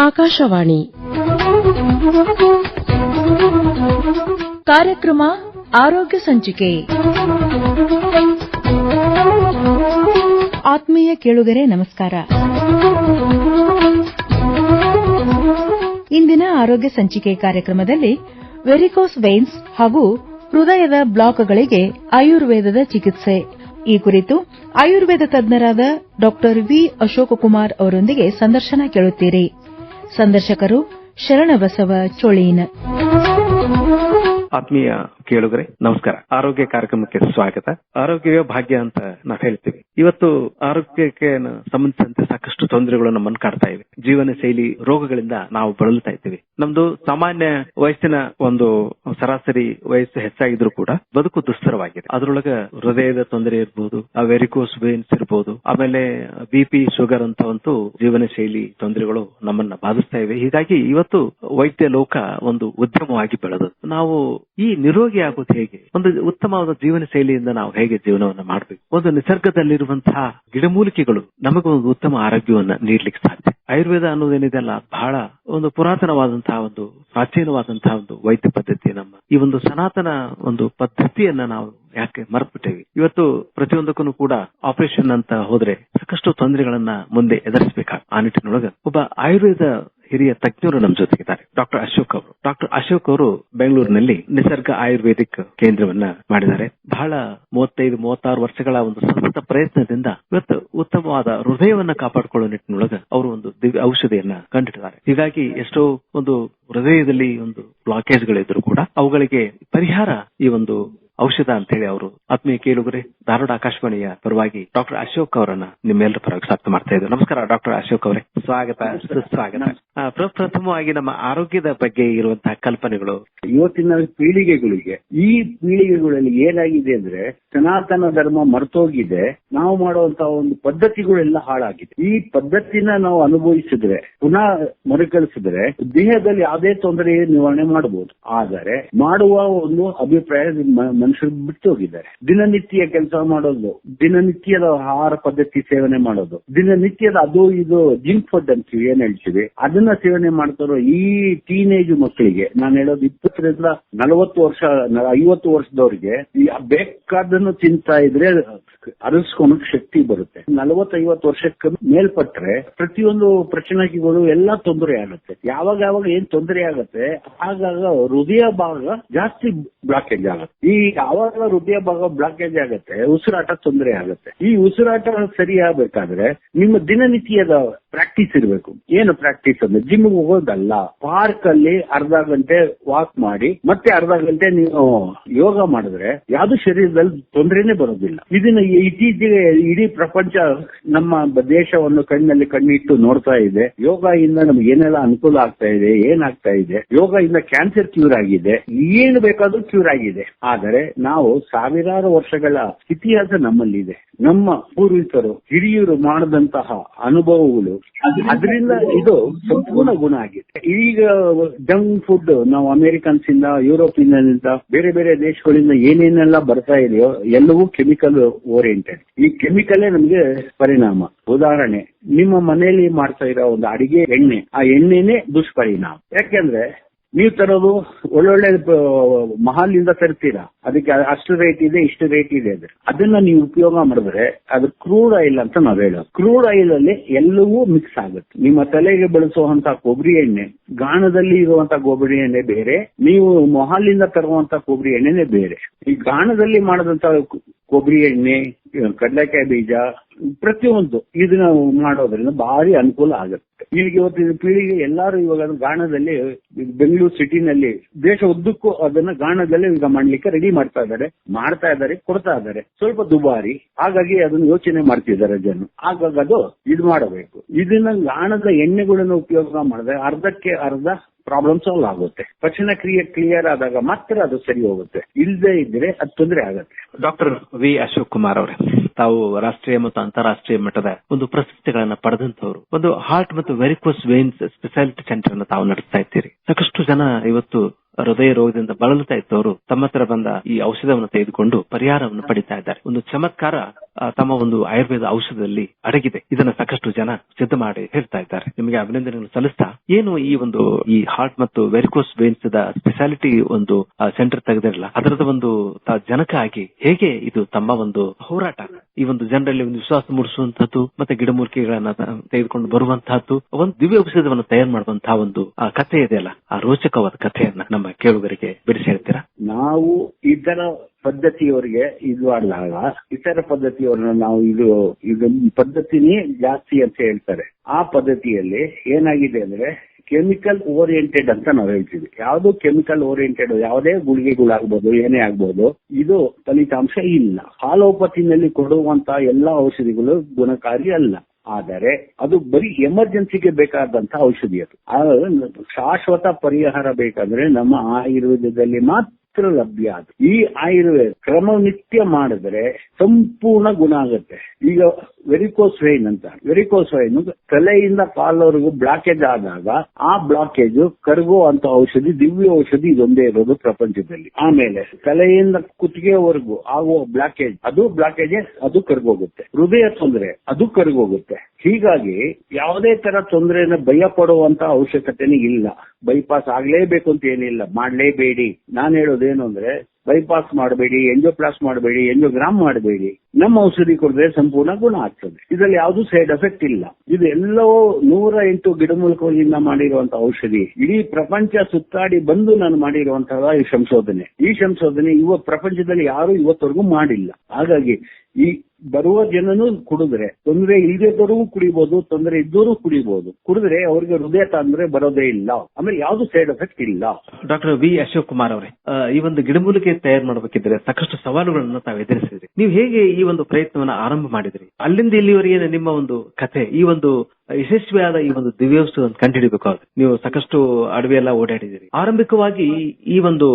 ಆಕಾಶವಾಣಿ. ಕಾರ್ಯಕ್ರಮ ಆರೋಗ್ಯ ಸಂಚಿಕೆ. ಆತ್ಮೀಯ ಕೇಳುಗರೆ, ನಮಸ್ಕಾರ. ಇಂದಿನ ಆರೋಗ್ಯ ಸಂಚಿಕೆ ಕಾರ್ಯಕ್ರಮದಲ್ಲಿ ವೆರಿಕೋಸ್ ವೈನ್ಸ್ ಹಾಗೂ ಹೃದಯದ ಬ್ಲಾಕ್ಗಳಿಗೆ ಆಯುರ್ವೇದದ ಚಿಕಿತ್ಸೆ. ಈ ಕುರಿತು ಆಯುರ್ವೇದ ತಜ್ಞರಾದ ಡಾ ವಿ ಅಶೋಕಕುಮಾರ್ ಅವರೊಂದಿಗೆ ಸಂದರ್ಶನ ಕೇಳುತ್ತೀರಿ. ಸಂದರ್ಶಕರು ಶರಣಬಸವ ಚೋಳೀನ್. ಆತ್ಮೀಯ ಕೇಳುಗರೆ, ನಮಸ್ಕಾರ. ಆರೋಗ್ಯ ಕಾರ್ಯಕ್ರಮಕ್ಕೆ ಸ್ವಾಗತ. ಆರೋಗ್ಯವೇ ಭಾಗ್ಯ ಅಂತ ನಾವು ಹೇಳ್ತೀವಿ. ಇವತ್ತು ಆರೋಗ್ಯಕ್ಕೆ ಸಂಬಂಧಿಸಿದಂತೆ ಸಾಕಷ್ಟು ತೊಂದರೆಗಳು ನಮ್ಮನ್ನು ಕಾಡ್ತಾ ಇವೆ. ಜೀವನ ಶೈಲಿ, ರೋಗಗಳಿಂದ ನಾವು ಬಳಲ್ತಾ ಇದ್ದೀವಿ. ನಮ್ದು ಸಾಮಾನ್ಯ ವಯಸ್ಸಿನ ಒಂದು ಸರಾಸರಿ ವಯಸ್ಸು ಹೆಚ್ಚಾಗಿದ್ರು ಕೂಡ ಬದುಕು ದುಸ್ತರವಾಗಿದೆ. ಅದರೊಳಗೆ ಹೃದಯದ ತೊಂದರೆ ಇರಬಹುದು ವೆರಿಕೋಸ್ ವೇನ್ಸ್ ಇರಬಹುದು ಆಮೇಲೆ ಬಿಪಿ ಶುಗರ್ ಅಂತವಂತೂ ಜೀವನ ಶೈಲಿ ತೊಂದರೆಗಳು ನಮ್ಮನ್ನ ಬಾಧಿಸ್ತಾ ಇವೆ. ಹೀಗಾಗಿ ಇವತ್ತು ವೈದ್ಯ ಲೋಕ ಒಂದು ಉದ್ಯಮವಾಗಿ ಬೆಳೆದು ನಾವು ಈ ನಿರೋಗಿ ಆಗೋದು ಹೇಗೆ? ಒಂದು ಉತ್ತಮವಾದ ಜೀವನ ಶೈಲಿಯಿಂದ ನಾವು ಹೇಗೆ ಜೀವನವನ್ನು ಮಾಡಬೇಕು? ಒಂದು ನಿಸರ್ಗದಲ್ಲಿರುವಂತಹ ಗಿಡಮೂಲಿಕೆಗಳು ನಮಗೊಂದು ಉತ್ತಮ ಆರೋಗ್ಯವನ್ನ ನೀಡ್ಲಿಕ್ಕೆ ಸಾಧ್ಯ. ಆಯುರ್ವೇದ ಅನ್ನೋದೇನಿದೆಲ್ಲ ಬಹಳ ಒಂದು ಪುರಾತನವಾದಂತಹ ಒಂದು, ಪ್ರಾಚೀನವಾದಂತಹ ಒಂದು ವೈದ್ಯ ಪದ್ಧತಿ ನಮ್ಮ. ಈ ಒಂದು ಸನಾತನ ಒಂದು ಪದ್ಧತಿಯನ್ನ ನಾವು ಯಾಕೆ ಮರ್ಬಿಟ್ಟೇವಿ ಇವತ್ತು ಪ್ರತಿಯೊಂದಕ್ಕೂ ಕೂಡ ಆಪರೇಷನ್ ಅಂತ ಹೋದ್ರೆ ಸಾಕಷ್ಟು ತೊಂದರೆಗಳನ್ನ ಮುಂದೆ ಎದುರಿಸಬೇಕಾಗ ಆ ನಿಟ್ಟಿನೊಳಗ. ಒಬ್ಬ ಆಯುರ್ವೇದ ಹಿರಿಯ ತಜ್ಞರು ನಮ್ಮ ಜೊತೆಗಿದ್ದಾರೆ. ಡಾಕ್ಟರ್ ಅಶೋಕ್ ಅವರು. ಡಾಕ್ಟರ್ ಅಶೋಕ್ ಅವರು ಬೆಂಗಳೂರಿನಲ್ಲಿ ನಿಸರ್ಗ ಆಯುರ್ವೇದಿಕ್ ಕೇಂದ್ರವನ್ನ ಮಾಡಿದ್ದಾರೆ. ಬಹಳ ಮೂವತ್ತೈದು ಮೂವತ್ತಾರು ವರ್ಷಗಳ ಒಂದು ಸತತ ಪ್ರಯತ್ನದಿಂದ ಇವತ್ತು ಉತ್ತಮವಾದ ಹೃದಯವನ್ನ ಕಾಪಾಡಿಕೊಳ್ಳುವ ನಿಟ್ಟಿನೊಳಗ ಅವರು ಒಂದು ದಿವ್ಯ ಔಷಧಿಯನ್ನ ಕಂಡಿಟ್ಟಿದ್ದಾರೆ. ಹೀಗಾಗಿ ಎಷ್ಟೋ ಒಂದು ಹೃದಯದಲ್ಲಿ ಒಂದು ಬ್ಲಾಕೇಜ್ ಗಳಿದ್ರು ಕೂಡ ಅವುಗಳಿಗೆ ಪರಿಹಾರ ಈ ಒಂದು ಔಷಧ ಅಂತ ಹೇಳಿ ಅವರು ಆತ್ಮೀಯ ಕೇಳುಗರೆ ಧಾರವಾಡ ಆಕಾಶವಾಣಿಯ ಪರವಾಗಿ ಡಾಕ್ಟರ್ ಅಶೋಕ್ ಅವರನ್ನ ನಿಮ್ಮೆಲ್ಲರ ಪರವಾಗಿ ಸ್ವಾಗತ ಮಾಡ್ತಾ ಇದ್ದಾರೆ ನಮಸ್ಕಾರ ಡಾಕ್ಟರ್ ಅಶೋಕ್ ಅವರೇ. ಸ್ವಾಗತ. ಸುಸ್ವಾಗತ. ಪ್ರಪ್ರಥಮವಾಗಿ ನಮ್ಮ ಆರೋಗ್ಯದ ಬಗ್ಗೆ ಇರುವಂತಹ ಕಲ್ಪನೆಗಳು. ಇವತ್ತಿನ ಪೀಳಿಗೆಗಳಿಗೆ, ಈ ಪೀಳಿಗೆಗಳಲ್ಲಿ ಏನಾಗಿದೆ ಅಂದ್ರೆ ಸನಾತನ ಧರ್ಮ ಮರ್ತೋಗಿದೆ, ನಾವು ಮಾಡುವಂತಹ ಒಂದು ಪದ್ಧತಿಗಳೆಲ್ಲ ಹಾಳಾಗಿದೆ. ಈ ಪದ್ಧತಿನ ನಾವು ಅನುಭವಿಸಿದ್ರೆ, ಪುನಃ ಮರುಕಳಿಸಿದ್ರೆ, ದೇಹದಲ್ಲಿ ಯಾವುದೇ ತೊಂದರೆ ನಿವಾರಣೆ ಮಾಡಬಹುದು. ಆದರೆ ಮಾಡುವ ಒಂದು ಅಭಿಪ್ರಾಯ ಮನುಷ್ಯರು ಬಿಟ್ಟು ಹೋಗಿದ್ದಾರೆ ದಿನನಿತ್ಯ ಕೆಲಸ ಮಾಡೋದು, ದಿನನಿತ್ಯದ ಆಹಾರ ಪದ್ಧತಿ ಸೇವನೆ ಮಾಡೋದು, ದಿನನಿತ್ಯದ ಅದು ಇದು ಜಿಂಕ್ ಫುಡ್ ಅಂತೀವಿ, ಏನ್ ಹೇಳ್ತೀವಿ, ಅದನ್ನ ಸೇವನೆ ಮಾಡ್ತಾರೋ ಈ ಟೀನೇಜ್ ಮಕ್ಕಳಿಗೆ, ನಾನು ಹೇಳೋದು ಇಪ್ಪತ್ತರಿಂದ ನಲವತ್ತು ವರ್ಷ ಐವತ್ತು ವರ್ಷದವ್ರಿಗೆ ಬೇಕಾದನ್ನು ತಿಂತಾ ಇದ್ರೆ ಅರಸ್ಕೊಳಕ್ ಶಕ್ತಿ ಬರುತ್ತೆ. ನಲವತ್ತೈವತ್ತು ವರ್ಷಕ್ಕೆ ಮೇಲ್ಪಟ್ರೆ ಪ್ರತಿಯೊಂದು ಪ್ರಚನೆಗಳು ಎಲ್ಲಾ ತೊಂದರೆ ಆಗುತ್ತೆ. ಯಾವಾಗ ಯಾವಾಗ ಏನ್ ತೊಂದರೆ ಆಗುತ್ತೆ, ಆಗಾಗ ಹೃದಯ ಭಾಗ ಜಾಸ್ತಿ ಬ್ಲಾಕೇಜ್ ಆಗುತ್ತೆ. ಈ ಯಾವಾಗ ಹೃದಯ ಭಾಗ ಬ್ಲಾಕೇಜ್ ಆಗುತ್ತೆ, ಉಸಿರಾಟ ತೊಂದರೆ ಆಗುತ್ತೆ. ಈ ಉಸಿರಾಟ ಸರಿ ಆಗ್ಬೇಕಾದ್ರೆ ನಿಮ್ಮ ದಿನನಿತ್ಯದ ಪ್ರಾಕ್ಟೀಸ್ ಇರಬೇಕು. ಏನು ಪ್ರಾಕ್ಟೀಸ್ ಅಂದ್ರೆ? ಜಿಮ್ ಹೋಗೋದಲ್ಲ. ಪಾರ್ಕ್ ಅಲ್ಲಿ ಅರ್ಧ ಗಂಟೆ ವಾಕ್ ಮಾಡಿ, ಮತ್ತೆ ಅರ್ಧ ಗಂಟೆ ನೀವು ಯೋಗ ಮಾಡಿದ್ರೆ ಯಾವ್ದು ಶರೀರದಲ್ಲಿ ತೊಂದರೆನೆ ಬರೋದಿಲ್ಲ. ಇದನ್ನ ಇತ್ತೀಚೆಗೆ ಇಡೀ ಪ್ರಪಂಚ ನಮ್ಮ ದೇಶವನ್ನು ಕಣ್ಣಲ್ಲಿ ಕಣ್ಣಿಟ್ಟು ನೋಡ್ತಾ ಇದೆ. ಯೋಗ ಇಂದ ನಮ್ಗೆ ಏನೆಲ್ಲ ಅನುಕೂಲ ಆಗ್ತಾ ಇದೆ, ಏನಾಗ್ತಾ ಇದೆ? ಯೋಗ ಇಂದ ಕ್ಯಾನ್ಸರ್ ಕ್ಯೂರ್ ಆಗಿದೆ. ಏನು ಬೇಕಾದ್ರೂ ಕ್ಯೂರ್ ಆಗಿದೆ. ಆದರೆ ನಾವು ಸಾವಿರಾರು ವರ್ಷಗಳ ಇತಿಹಾಸ ನಮ್ಮಲ್ಲಿದೆ. ನಮ್ಮ ಪೂರ್ವಿಕರು, ಹಿರಿಯರು ಮಾಡಿದಂತಹ ಅನುಭವಗಳು ಅದರಿಂದ ಇದು ಸಂಪೂರ್ಣ ಗುಣ ಆಗಿದೆ. ಈಗ ಜಂಕ್ ಫುಡ್ ನಾವು ಅಮೆರಿಕನ್ಸ್ ಇಂದ ಯುರೋಪಿನಿಂದ ಬೇರೆ ಬೇರೆ ದೇಶಗಳಿಂದ ಏನೇನೆಲ್ಲ ಬರ್ತಾ ಇದೆಯೋ ಎಲ್ಲವೂ ಕೆಮಿಕಲ್ ಓರಿಯೆಂಟೆಡ್ ಈ ಕೆಮಿಕಲೇ ನಮಗೆ ಪರಿಣಾಮ. ಉದಾಹರಣೆ, ನಿಮ್ಮ ಮನೆಯಲ್ಲಿ ಮಾಡ್ತಾ ಇರೋ ಒಂದು ಅಡಿಗೆ ಎಣ್ಣೆ, ಆ ಎಣ್ಣೆನೆ ದುಷ್ಪರಿಣಾಮ. ಯಾಕೆಂದ್ರೆ ನೀವು ತರೋದು ಒಳ್ಳೊಳ್ಳೆ ಮಹಾಲಿಂದ ತರ್ತೀರಾ? ಅದಕ್ಕೆ ಅಷ್ಟು ರೇಟ್ ಇದೆ, ಇಷ್ಟು ರೇಟ್ ಇದೆ ಅಂದ್ರೆ. ಅದನ್ನ ನೀವು ಉಪಯೋಗ ಮಾಡಿದ್ರೆ ಅದು ಕ್ರೂಡ್ ಆಯಿಲ್ ಅಂತ ನಾವ್ ಹೇಳೋದು. ಕ್ರೂಡ್ ಆಯಿಲ್ ಅಲ್ಲಿ ಎಲ್ಲವೂ ಮಿಕ್ಸ್ ಆಗುತ್ತೆ. ನಿಮ್ಮ ತಲೆಗೆ ಬಳಸುವಂತ ಕೊಬ್ಬರಿ ಎಣ್ಣೆ, ಗಾಣದಲ್ಲಿ ಇರುವಂತ ಕೊಬ್ಬರಿ ಎಣ್ಣೆ ಬೇರೆ, ನೀವು ಮೊಹಾಲಿಂದ ತರುವಂತ ಕೊಬ್ಬರಿ ಎಣ್ಣೆನೆ ಬೇರೆ. ಈ ಗಾಣದಲ್ಲಿ ಮಾಡದಂತ ಕೊಬ್ಬರಿ ಎಣ್ಣೆ ಕಡಲೆಕಾಯಿ ಬೀಜ, ಪ್ರತಿಯೊಂದು ಇದನ್ನ ಮಾಡೋದ್ರಿಂದ ಭಾರಿ ಅನುಕೂಲ ಆಗುತ್ತೆ. ಈಗ ಇವತ್ತಿನ ಪೀಳಿಗೆ ಎಲ್ಲರೂ ಇವಾಗ ಗಾಣದಲ್ಲಿ, ಬೆಂಗಳೂರು ಸಿಟಿನಲ್ಲಿ, ದೇಶ ಉದ್ದಕ್ಕೂ ಅದನ್ನ ಗಾಣದಲ್ಲಿ ಈಗ ಮಾಡ್ಲಿಕ್ಕೆ ರೆಡಿ ಮಾಡ್ತಾ ಇದ್ದಾರೆ ಮಾಡ್ತಾ ಇದ್ದಾರೆ, ಕೊಡ್ತಾ ಇದ್ದಾರೆ. ಸ್ವಲ್ಪ ದುಬಾರಿ, ಹಾಗಾಗಿ ಅದನ್ನ ಯೋಚನೆ ಮಾಡ್ತಿದ್ದಾರೆ ಜನ. ಹಾಗಾಗಿ ಅದು ಇದು ಮಾಡಬೇಕು. ಇದನ್ನ ಗಾಣದ ಎಣ್ಣೆಗಳನ್ನು ಉಪಯೋಗ ಮಾಡಿದ್ರೆ ಅರ್ಧಕ್ಕೆ ಅರ್ಧ ಪ್ರಾಬ್ಲಮ್ ಸಾಲ್ವ್ ಆಗುತ್ತೆ. ಪಚನ ಕ್ರಿಯೆ ಕ್ಲಿಯರ್ ಆದಾಗ ಮಾತ್ರ ಅದು ಸರಿ ಹೋಗುತ್ತೆ. ಇಲ್ಲದೆ ಇದ್ರೆ ಅದು ತೊಂದರೆ ಆಗುತ್ತೆ. ಡಾಕ್ಟರ್ ವಿ ಅಶೋಕ್ ಕುಮಾರ್ ಅವರೇ, ತಾವು ರಾಷ್ಟ್ರೀಯ ಮತ್ತು ಅಂತಾರಾಷ್ಟ್ರೀಯ ಮಟ್ಟದ ಒಂದು ಪ್ರಶಸ್ತಿಗಳನ್ನ ಪಡೆದಂತವರು ಒಂದು ಹಾರ್ಟ್ ಮತ್ತು ವೆರಿಕೋಸ್ ವೇನ್ಸ್ ಸ್ಪೆಷಾಲಿಟಿ ಸೆಂಟರ್ ಅನ್ನು ತಾವು ನಡೆಸ್ತಾ ಇದ್ದೀರಿ. ಸಾಕಷ್ಟು ಜನ ಇವತ್ತು ಹೃದಯ ರೋಗದಿಂದ ಬಳಲುತ್ತಾ ಇದ್ದವರು ತಮ್ಮ ಹತ್ರ ಬಂದ ಈ ಔಷಧವನ್ನು ತೆಗೆದುಕೊಂಡು ಪರಿಹಾರವನ್ನು ಪಡಿತಾ ಇದ್ದಾರೆ. ಒಂದು ಚಮತ್ಕಾರ ತಮ್ಮ ಒಂದು ಆಯುರ್ವೇದ ಔಷಧದಲ್ಲಿ ಅಡಗಿದೆ. ಇದನ್ನ ಸಾಕಷ್ಟು ಜನ ಸಿದ್ಧ ಮಾಡಿ ಹೇಳ್ತಾ ಇದ್ದಾರೆ. ನಿಮಗೆ ಅಭಿನಂದನೆಗಳು ಸಲ್ಲಿಸ್ತಾ, ಏನು ಈ ಒಂದು, ಈ ಹಾರ್ಟ್ ಮತ್ತು ವೆರಿಕೋಸ್ ವೇನ್ಸ್ ಸ್ಪೆಷಾಲಿಟಿ ಒಂದು ಸೆಂಟರ್ ತೆಗೆದಿರಲ್ಲ, ಅದರದ ಒಂದು ಜನಕ ಆಗಿ ಹೇಗೆ ಇದು ತಮ್ಮ ಒಂದು ಹೋರಾಟ, ಈ ಒಂದು ಜನರಲ್ಲಿ ಒಂದು ವಿಶ್ವಾಸ ಮೂಡಿಸುವಂತಹದ್ದು, ಮತ್ತೆ ಗಿಡಮೂಲಿಕೆಗಳನ್ನ ತೆಗೆದುಕೊಂಡು ಬರುವಂತಹದ್ದು, ಒಂದು ದಿವ್ಯ ಔಷಧವನ್ನು ತಯಾರು ಮಾಡುವಂತಹ ಒಂದು ಕಥೆ ಇದೆಯಲ್ಲ, ಆ ರೋಚಕವಾದ ಕಥೆಯನ್ನ ನಮ್ಮ ಕೇಳುಗರಿಗೆ ಬಿಡಿಸಿ ಹೇಳ್ತೀರಾ? ನಾವು ಇತರ ಪದ್ಧತಿಯವರಿಗೆ ಇದು ಆದಾಗ ಇತರ ಪದ್ಧತಿಯವ್ರನ್ನ ನಾವು ಇದು ಇದು ಪದ್ಧತಿನೇ ಜಾಸ್ತಿ ಅಂತ ಹೇಳ್ತಾರೆ. ಆ ಪದ್ಧತಿಯಲ್ಲಿ ಏನಾಗಿದೆ ಅಂದ್ರೆ ಕೆಮಿಕಲ್ ಓರಿಯೆಂಟೆಡ್ ಅಂತ ನಾವು ಹೇಳ್ತೀವಿ. ಯಾವುದು ಕೆಮಿಕಲ್ ಓರಿಯೆಂಟೆಡ್, ಯಾವುದೇ ಗುಳಿಗೆಗಳಾಗ್ಬೋದು, ಏನೇ ಆಗ್ಬೋದು, ಇದು ಫಲಿತಾಂಶ ಇಲ್ಲ. ಹಾಲೋಪತಿನಲ್ಲಿ ಕೊಡುವಂತಹ ಎಲ್ಲಾ ಔಷಧಿಗಳು ಗುಣಕಾರಿ ಅಲ್ಲ. ಆದರೆ ಅದು ಬರೀ ಎಮರ್ಜೆನ್ಸಿಗೆ ಬೇಕಾದಂತ ಔಷಧಿ ಅದು. ಶಾಶ್ವತ ಪರಿಹಾರ ಬೇಕಾದ್ರೆ ನಮ್ಮ ಆಯುರ್ವೇದದಲ್ಲಿ ಮಾತ್ರ ಲಭ್ಯ ಅದು ಈ ಆಯುರ್ವೇದ ಕ್ರಮನಿತ್ಯ ಮಾಡಿದ್ರೆ ಸಂಪೂರ್ಣ ಗುಣ ಆಗುತ್ತೆ. ಈಗ ವೆರಿಕೋಸ್ ವೈನ್ ಅಂತ. ವೆರಿಕೋಸ್ ವೈನ್ ತಲೆಯಿಂದ ಕಾಲವರೆಗೂ ಬ್ಲಾಕೇಜ್ ಆದಾಗ ಆ ಬ್ಲಾಕೇಜ್ ಕರಗೋ ಅಂತ ಔಷಧಿ, ದಿವ್ಯ ಔಷಧಿ ಇದೊಂದೇ ಇರೋದು ಪ್ರಪಂಚದಲ್ಲಿ. ಆಮೇಲೆ ತಲೆಯಿಂದ ಕುತ್ತಿಗೆವರೆಗೂ ಆಗುವ ಬ್ಲಾಕೇಜ್ ಅದು ಬ್ಲಾಕೇಜ್ ಅದು ಕರ್ಗೋಗುತ್ತೆ. ಹೃದಯ ತೊಂದರೆ, ಅದು ಕರ್ಗೋಗುತ್ತೆ. ಹೀಗಾಗಿ ಯಾವುದೇ ತರ ತೊಂದರೆನ ಭಯ ಪಡುವಂತ ಅವಶ್ಯಕತೆನೇ ಇಲ್ಲ. ಬೈಪಾಸ್ ಆಗ್ಲೇಬೇಕು ಅಂತ ಏನಿಲ್ಲ. ಮಾಡ್ಲೇಬೇಡಿ. ನಾನು ಹೇಳೋದೇನು ಅಂದ್ರೆ ಬೈಪಾಸ್ ಮಾಡಬೇಡಿ ಎಂಜೋಪ್ಲಾಸ್ ಮಾಡಬೇಡಿ ಎಂಜೋಗ್ರಾಮ್ ಮಾಡಬೇಡಿ. ನಮ್ಮ ಔಷಧಿ ಕೊಡದೆ ಸಂಪೂರ್ಣ ಗುಣ ಆಗ್ತದೆ. ಇದರಲ್ಲಿ ಯಾವುದು ಸೈಡ್ ಎಫೆಕ್ಟ್ ಇಲ್ಲ. ಇದು ಎಲ್ಲವೂ ನೂರ ಎಂಟು ಗಿಡಮೂಲಿಕೆಗಳಿಂದ ಮಾಡಿರುವಂತಹ ಔಷಧಿ. ಇಡೀ ಪ್ರಪಂಚ ಸುತ್ತಾಡಿ ಬಂದು ನಾನು ಮಾಡಿರುವಂತಹ ಈ ಸಂಶೋಧನೆ. ಈ ಸಂಶೋಧನೆ ಇವ ಪ್ರಪಂಚದಲ್ಲಿ ಯಾರು ಇವತ್ತವರೆಗೂ ಮಾಡಿಲ್ಲ. ಹಾಗಾಗಿ ಈ ಬರುವ ಜನನು ಕುಡಿದ್ರೆ, ತೊಂದರೆ ಇಲ್ದಿದ್ದವರು ಕುಡಿಬಹುದು ತೊಂದರೆ ಇದ್ದವರು ಕುಡಿಬಹುದು ಕುಡಿದ್ರೆ ಅವ್ರಿಗೆ ಹೃದಯ ತೊಂದರೆ ಬರೋದೇ ಇಲ್ಲ. ಆಮೇಲೆ ಯಾವ್ದು ಸೈಡ್ ಎಫೆಕ್ಟ್ ಇಲ್ಲ. ಡಾಕ್ಟರ್ ವಿ ಅಶೋಕ್ ಕುಮಾರ್ ಅವರೇ ಈ ಒಂದು ಗಿಡಮೂಲಿಕೆ ತಯಾರು ಮಾಡಬೇಕಿದ್ರೆ ಸಾಕಷ್ಟು ಸವಾಲುಗಳನ್ನು ತಾವು ಎದುರಿಸಿದ್ರಿ. ನೀವು ಹೇಗೆ ಈ ಒಂದು ಪ್ರಯತ್ನವನ್ನ ಆರಂಭ ಮಾಡಿದ್ರಿ? ಅಲ್ಲಿಂದ ಇಲ್ಲಿವರೆಗೆ ನಿಮ್ಮ ಒಂದು ಕಥೆ, ಈ ಒಂದು ಯಶಸ್ವಿಯಾದ ಈ ಒಂದು ದಿವ್ಯೌಷಧವನ್ನು ಕಂಡುಹಿಡಬೇಕಾಗುತ್ತೆ ನೀವು ಸಾಕಷ್ಟು ಅಡವಿ ಎಲ್ಲ ಓಡಾಡಿದಿರಿ ಆರಂಭಿಕವಾಗಿ ಈ ಒಂದು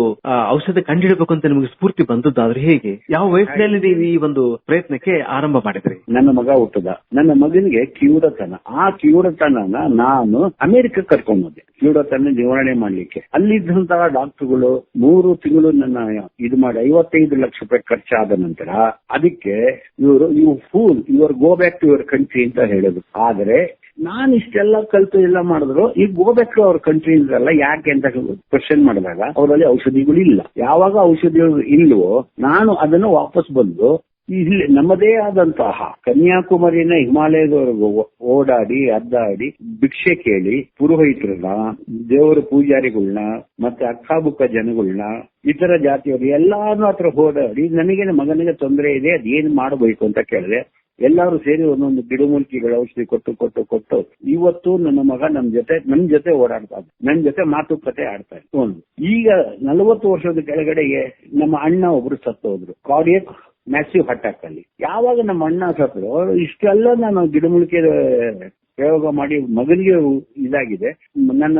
ಔಷಧ ಕಂಡುಹಿಡಬೇಕು ಅಂತ ನಿಮಗೆ ಸ್ಫೂರ್ತಿ ಬಂದದ್ದಾದ್ರೆ ಹೇಗೆ? ಯಾವ ವಯಸ್ಸಿನಲ್ಲಿ ನೀವು ಈ ಒಂದು ಪ್ರಯತ್ನಕ್ಕೆ? ಆರಂಭ ಮಾಡಿದ್ರಿ? ನನ್ನ ಮಗ ಹುಟ್ಟದ. ನನ್ನ ಮಗನಿಗೆ ಕಿವುಡತನ. ಆ ಕಿವುಡತನನ ನಾನು ಅಮೆರಿಕ ಕರ್ಕೊಂಡು ಹೋದೆ ಕಿವುಡತನ ನಿವಾರಣೆ ಮಾಡ್ಲಿಕ್ಕೆ. ಅಲ್ಲಿದ್ದಂತಹ ಡಾಕ್ಟರ್ಗಳು ಮೂರು ತಿಂಗಳು ನನ್ನ ಇದು ಮಾಡಿ ಐವತ್ತೈದು ಲಕ್ಷ ರೂಪಾಯಿ ಖರ್ಚಾದ ನಂತರ ಅದಕ್ಕೆ ಇವರು you fool your go back to your country ಅಂತ ಹೇಳಿದ್ರು. ಆದ್ರೆ ನಾನ್ ಇಷ್ಟೆಲ್ಲ ಕಲ್ತು ಎಲ್ಲ ಮಾಡಿದ್ರು. ಈಗ ಗೋ ಬ್ಯಾಕ್ ಟು ಅವ್ರ ಕಂಟ್ರಿ ಇದ್ರಲ್ಲ ಯಾಕೆ ಅಂತ ಕ್ವಶನ್ ಮಾಡಿದಾಗ, ಅವರಲ್ಲಿ ಔಷಧಿಗಳು ಇಲ್ಲ. ಯಾವಾಗ ಔಷಧಿಗಳು ಇಲ್ವೋ, ನಾನು ಅದನ್ನು ವಾಪಸ್ ಬಂದು ಇಲ್ಲಿ ನಮ್ಮದೇ ಆದಂತಹ ಕನ್ಯಾಕುಮಾರಿನ ಹಿಮಾಲಯದವರೆಗೂ ಓಡಾಡಿ, ಅದ್ದಾಡಿ, ಭಿಕ್ಷೆ ಕೇಳಿ, ಪುರೋಹಿತರನ್ನ, ದೇವರ ಪೂಜಾರಿಗಳನ್ನ ಮತ್ತೆ ಅಕ್ಕಬುಕ್ಕ ಜನಗಳನ್ನ ಇತರ ಜಾತಿಯವರು ಎಲ್ಲಾನು ಹತ್ರ ಓಡಾಡಿ ನನಗೆ ಮಗನಿಗೆ ತೊಂದರೆ ಇದೆ, ಅದೇನು ಮಾಡಬೇಕು ಅಂತ ಕೇಳಿದೆ ಎಲ್ಲರೂ ಸೇರಿ ಒಂದೊಂದು ಗಿಡಮೂಲಿಕೆಗಳ ಔಷಧಿ ಕೊಟ್ಟು ಕೊಟ್ಟು ಕೊಟ್ಟು, ಇವತ್ತು ನನ್ನ ಮಗ ನಮ್ ಜೊತೆ ನನ್ ಜೊತೆ ಓಡಾಡ್ತಾ. ನನ್ ಜೊತೆ ಮಾತುಕತೆ ಆಡ್ತಾ ಇತ್ತು ಒಂದು. ಈಗ ನಲವತ್ತು ವರ್ಷದ ಕೆಳಗಡೆಗೆ ನಮ್ಮ ಅಣ್ಣ ಒಬ್ರು ಸತ್ತು ಹೋದ್ರು ಕಾರ್ಡಿಯಕ್ ಮ್ಯಾಸಿವ್ ಅಟ್ಯಾಕ್ ಅಲ್ಲಿ. ಯಾವಾಗ ನಮ್ಮ ಅಣ್ಣ ಸತ್ರು ಇಷ್ಟೆಲ್ಲ ನಾನು ಗಿಡಮೂಲಿಕೆ ಪ್ರಯೋಗ ಮಾಡಿ ಮಗನಿಗೆ ಇದಾಗಿದೆ. ನನ್ನ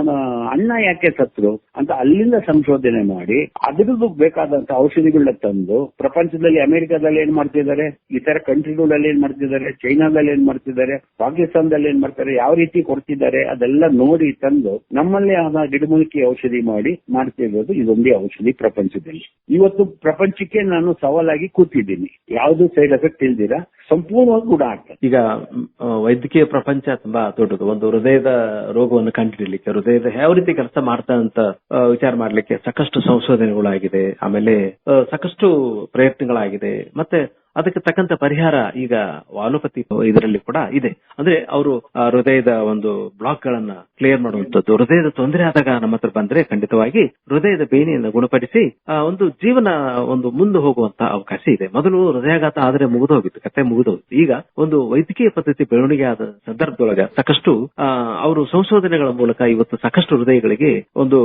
ಅಣ್ಣ ಯಾಕೆ ಸತ್ರು ಅಂತ ಅಲ್ಲಿಂದ ಸಂಶೋಧನೆ ಮಾಡಿ ಅದ್ರದ್ದು ಬೇಕಾದಂತ ಔಷಧಿಗಳನ್ನ ತಂದು ಪ್ರಪಂಚದಲ್ಲಿ ಅಮೆರಿಕದಲ್ಲಿ ಏನ್ ಮಾಡ್ತಿದ್ದಾರೆ? ಇತರ ಕಂಟ್ರಿಗಳಲ್ಲಿ ಏನ್ ಮಾಡ್ತಿದ್ದಾರೆ? ಚೈನಾದಲ್ಲಿ ಏನ್ ಮಾಡ್ತಿದ್ದಾರೆ? ಪಾಕಿಸ್ತಾನದಲ್ಲಿ ಏನ್ ಮಾಡ್ತಾರೆ? ಯಾವ ರೀತಿ ಕೊಡ್ತಿದ್ದಾರೆ? ಅದೆಲ್ಲ ನೋಡಿ ತಂದು ನಮ್ಮಲ್ಲಿ ಆದ ಗಿಡಮೂಲಿಕೆ ಔಷಧಿ ಮಾಡಿ ಮಾಡ್ತಿರೋದು ಇದೊಂದೇ ಔಷಧಿ ಪ್ರಪಂಚದಲ್ಲಿ. ಇವತ್ತು ಪ್ರಪಂಚಕ್ಕೆ ನಾನು ಸವಾಲಾಗಿ ಕೂತಿದ್ದೀನಿ. ಯಾವುದು ಸೈಡ್ ಎಫೆಕ್ಟ್ ಇಲ್ದಿರಾ, ಸಂಪೂರ್ಣವಾಗಿ ಗುಣ ಆಗ್ತದೆ. ಈಗ ವೈದ್ಯಕೀಯ ಪ್ರಪಂಚ ತುಂಬಾ ದೊಡ್ಡದು. ಒಂದು ಹೃದಯದ ರೋಗವನ್ನು ಕಂಡುಹಿಡಲಿಕ್ಕೆ ಹೃದಯದ ಯಾವ ರೀತಿ ಕೆಲಸ ಮಾಡ್ತಾ ಅಂತ ವಿಚಾರ ಮಾಡ್ಲಿಕ್ಕೆ ಸಾಕಷ್ಟು ಸಂಶೋಧನೆಗಳಾಗಿದೆ. ಆಮೇಲೆ ಸಾಕಷ್ಟು ಪ್ರಯತ್ನಗಳಾಗಿದೆ. ಮತ್ತೆ ಅದಕ್ಕೆ ತಕ್ಕಂತ ಪರಿಹಾರ ಈಗ ವಾಲುಪತಿ ಇದರಲ್ಲಿ ಕೂಡ ಇದೆ. ಅಂದ್ರೆ ಅವರು ಹೃದಯದ ಒಂದು ಬ್ಲಾಕ್ ಗಳನ್ನ ಕ್ಲಿಯರ್ ಮಾಡುವಂತದ್ದು ಹೃದಯದ ತೊಂದರೆ ಆದಾಗ ನಮ್ಮ ಹತ್ರ ಬಂದ್ರೆ ಖಂಡಿತವಾಗಿ ಹೃದಯದ ಬೇನೆಯನ್ನು ಗುಣಪಡಿಸಿ ಒಂದು ಜೀವನ ಒಂದು ಮುಂದೆ ಹೋಗುವಂತ ಅವಕಾಶ ಇದೆ. ಮೊದಲು ಹೃದಯಾಘಾತ ಆದ್ರೆ ಮುಗಿದೋಗಿತ್ತು ಕತೆ ಮುಗಿದೋಗಿತ್ತು. ಈಗ ಒಂದು ವೈದ್ಯಕೀಯ ಪದ್ಧತಿ ಬೆಳವಣಿಗೆ ಆದ ಸಂದರ್ಭದೊಳಗ ಸಾಕಷ್ಟು ಅವರು ಸಂಶೋಧನೆಗಳ ಮೂಲಕ ಇವತ್ತು ಸಾಕಷ್ಟು ಹೃದಯಗಳಿಗೆ ಒಂದು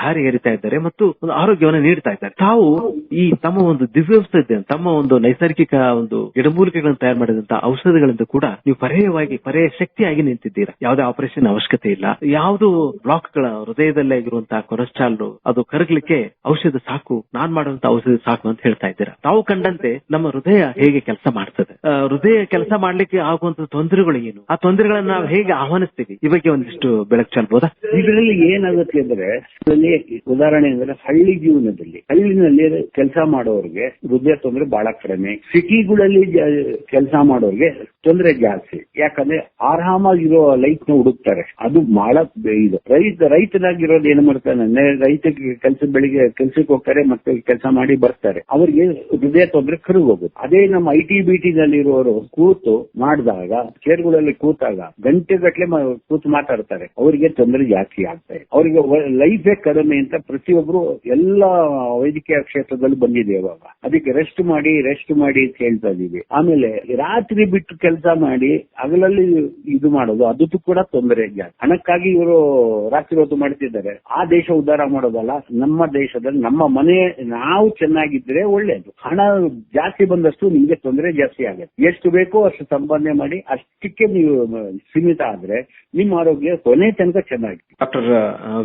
ದಾರಿ ಎರಿತಾ ಇದ್ದಾರೆ ಮತ್ತು ಒಂದು ಆರೋಗ್ಯವನ್ನು ನೀಡ್ತಾ ಇದ್ದಾರೆ. ತಾವು ಈ ತಮ್ಮ ಒಂದು ದಿವ್ಯವಸ್ಥೆ ತಮ್ಮ ಒಂದು ನೈಸರ್ಗಿಕ ಒಂದು ಗಿಡಮೂಲಿಕೆಗಳನ್ನು ತಯಾರು ಮಾಡಿದಂತ ಔಷಧಿಗಳಿಂದ ಕೂಡ ನೀವು ಪರ್ಯಾಯವಾಗಿ, ಪರ್ಯಾಯ ಶಕ್ತಿಯಾಗಿ ನಿಂತಿದ್ದೀರಾ? ಯಾವುದೇ ಆಪರೇಷನ್ ಅವಶ್ಯಕತೆ ಇಲ್ಲ. ಯಾವುದು ಬ್ಲಾಕ್ಗಳ ಹೃದಯದಲ್ಲೇ ಆಗಿರುವಂತಹ ಕೊಲೆಸ್ಟ್ರಾಲ್ ಅದು ಕರಗಲಿಕ್ಕೆ ಔಷಧ ಸಾಕು, ನಾನ್ ಮಾಡುವಂತ ಔಷಧ ಸಾಕು ಅಂತ ಹೇಳ್ತಾ ಇದ್ದೀರಾ? ತಾವು ಕಂಡಂತೆ ನಮ್ಮ ಹೃದಯ ಹೇಗೆ ಕೆಲಸ ಮಾಡ್ತದೆ? ಹೃದಯ ಕೆಲಸ ಮಾಡ್ಲಿಕ್ಕೆ ಆಗುವಂತ ತೊಂದರೆಗಳು ಏನು? ಆ ತೊಂದರೆಗಳನ್ನ ನಾವು ಹೇಗೆ ಆಹ್ವಾನಿಸ್ತೀವಿ? ಈ ಒಂದಿಷ್ಟು ಬೆಳಕು ಚೆಲ್ಬೋದಾ? ಇದರಲ್ಲಿ ಏನಾಗುತ್ತೆ ಅಂದ್ರೆ ಉದಾಹರಣೆ ಅಂದ್ರೆ ಹಳ್ಳಿ ಜೀವನದಲ್ಲಿ, ಹಳ್ಳಿನಲ್ಲಿ ಕೆಲಸ ಮಾಡೋರಿಗೆ ಹೃದಯ ತೊಂದರೆ ಬಹಳ ಕಡಿಮೆ. ಸಿಟಿಗಳಲ್ಲಿ ಕೆಲಸ ಮಾಡೋರಿಗೆ ತೊಂದರೆ ಜಾಸ್ತಿ. ಯಾಕಂದ್ರೆ ಆರಾಮಾಗಿರೋ ಲೈಫ್ನ ಹುಡುಕ್ತಾರೆ. ಅದು ಬಹಳ ಇದು. ರೈತ, ರೈತನಾಗಿರೋದು ಏನ್ ಮಾಡ್ತಾನೆ ರೈತಕ್ಕೆ ಕೆಲಸ ಬೆಳಿಗ್ಗೆ ಕೆಲ್ಸಕ್ಕೆ ಹೋಗ್ತಾರೆ ಮತ್ತೆ ಕೆಲಸ ಮಾಡಿ ಬರ್ತಾರೆ. ಅವ್ರಿಗೆ ಹೃದಯ ತೊಂದರೆ ಕರುಗ್ ಹೋಗುತ್ತೆ ಅದೇ ನಮ್ಮ ಐ ಟಿ ಬಿ ಟಿ ಕೂತು ಮಾಡಿದಾಗ, ಚೇರ್ಗಳಲ್ಲಿ ಕೂತಾಗ ಗಂಟೆ ಗಟ್ಲೆ ಕೂತು ಮಾತಾಡ್ತಾರೆ. ಅವರಿಗೆ ತೊಂದರೆ ಜಾಸ್ತಿ ಆಗ್ತಾರೆ ಅವರಿಗೆ ಲೈಫೇ ಕಡಿಮೆ ಅಂತ ಪ್ರತಿಯೊಬ್ರು ಎಲ್ಲಾ ವೈದ್ಯಕೀಯ ಕ್ಷೇತ್ರದಲ್ಲಿ ಬಂದಿದೆ ಇವಾಗ. ಅದಕ್ಕೆ ರೆಸ್ಟ್ ಮಾಡಿ ರೆಸ್ಟ್ ಮಾಡಿ ಹೇಳ್ತಾ ಇದೀವಿ ಆಮೇಲೆ ರಾತ್ರಿ ಬಿಟ್ಟು ಕೆಲಸ ಮಾಡಿ ಹಗಲಲ್ಲಿ ಇದು ಮಾಡೋದು, ಅದಕ್ಕೂ ಕೂಡ ತೊಂದರೆ ಜಾಸ್ತಿ ಹಣಕ್ಕಾಗಿ ಇವರು ರಾತ್ರಿ ಹೊತ್ತು ಮಾಡ್ತಿದ್ದಾರೆ. ಆ ದೇಶ ಉದ್ಧಾರ ಮಾಡೋದಲ್ಲ, ನಮ್ಮ ದೇಶದಲ್ಲಿ ನಮ್ಮ ಮನೆ ನಾವು ಚೆನ್ನಾಗಿದ್ರೆ ಒಳ್ಳೇದು. ಹಣ ಜಾಸ್ತಿ ಬಂದಷ್ಟು ನಿಮ್ಗೆ ತೊಂದರೆ ಜಾಸ್ತಿ ಆಗುತ್ತೆ. ಎಷ್ಟು ಬೇಕೋ ಅಷ್ಟು ಸಂಪಾದನೆ ಮಾಡಿ, ಅಷ್ಟಕ್ಕೆ ನೀವು ಸೀಮಿತ ಆದ್ರೆ ನಿಮ್ಮ ಆರೋಗ್ಯ ಕೊನೆ ತನಕ ಚೆನ್ನಾಗಿ ಡಾಕ್ಟರ್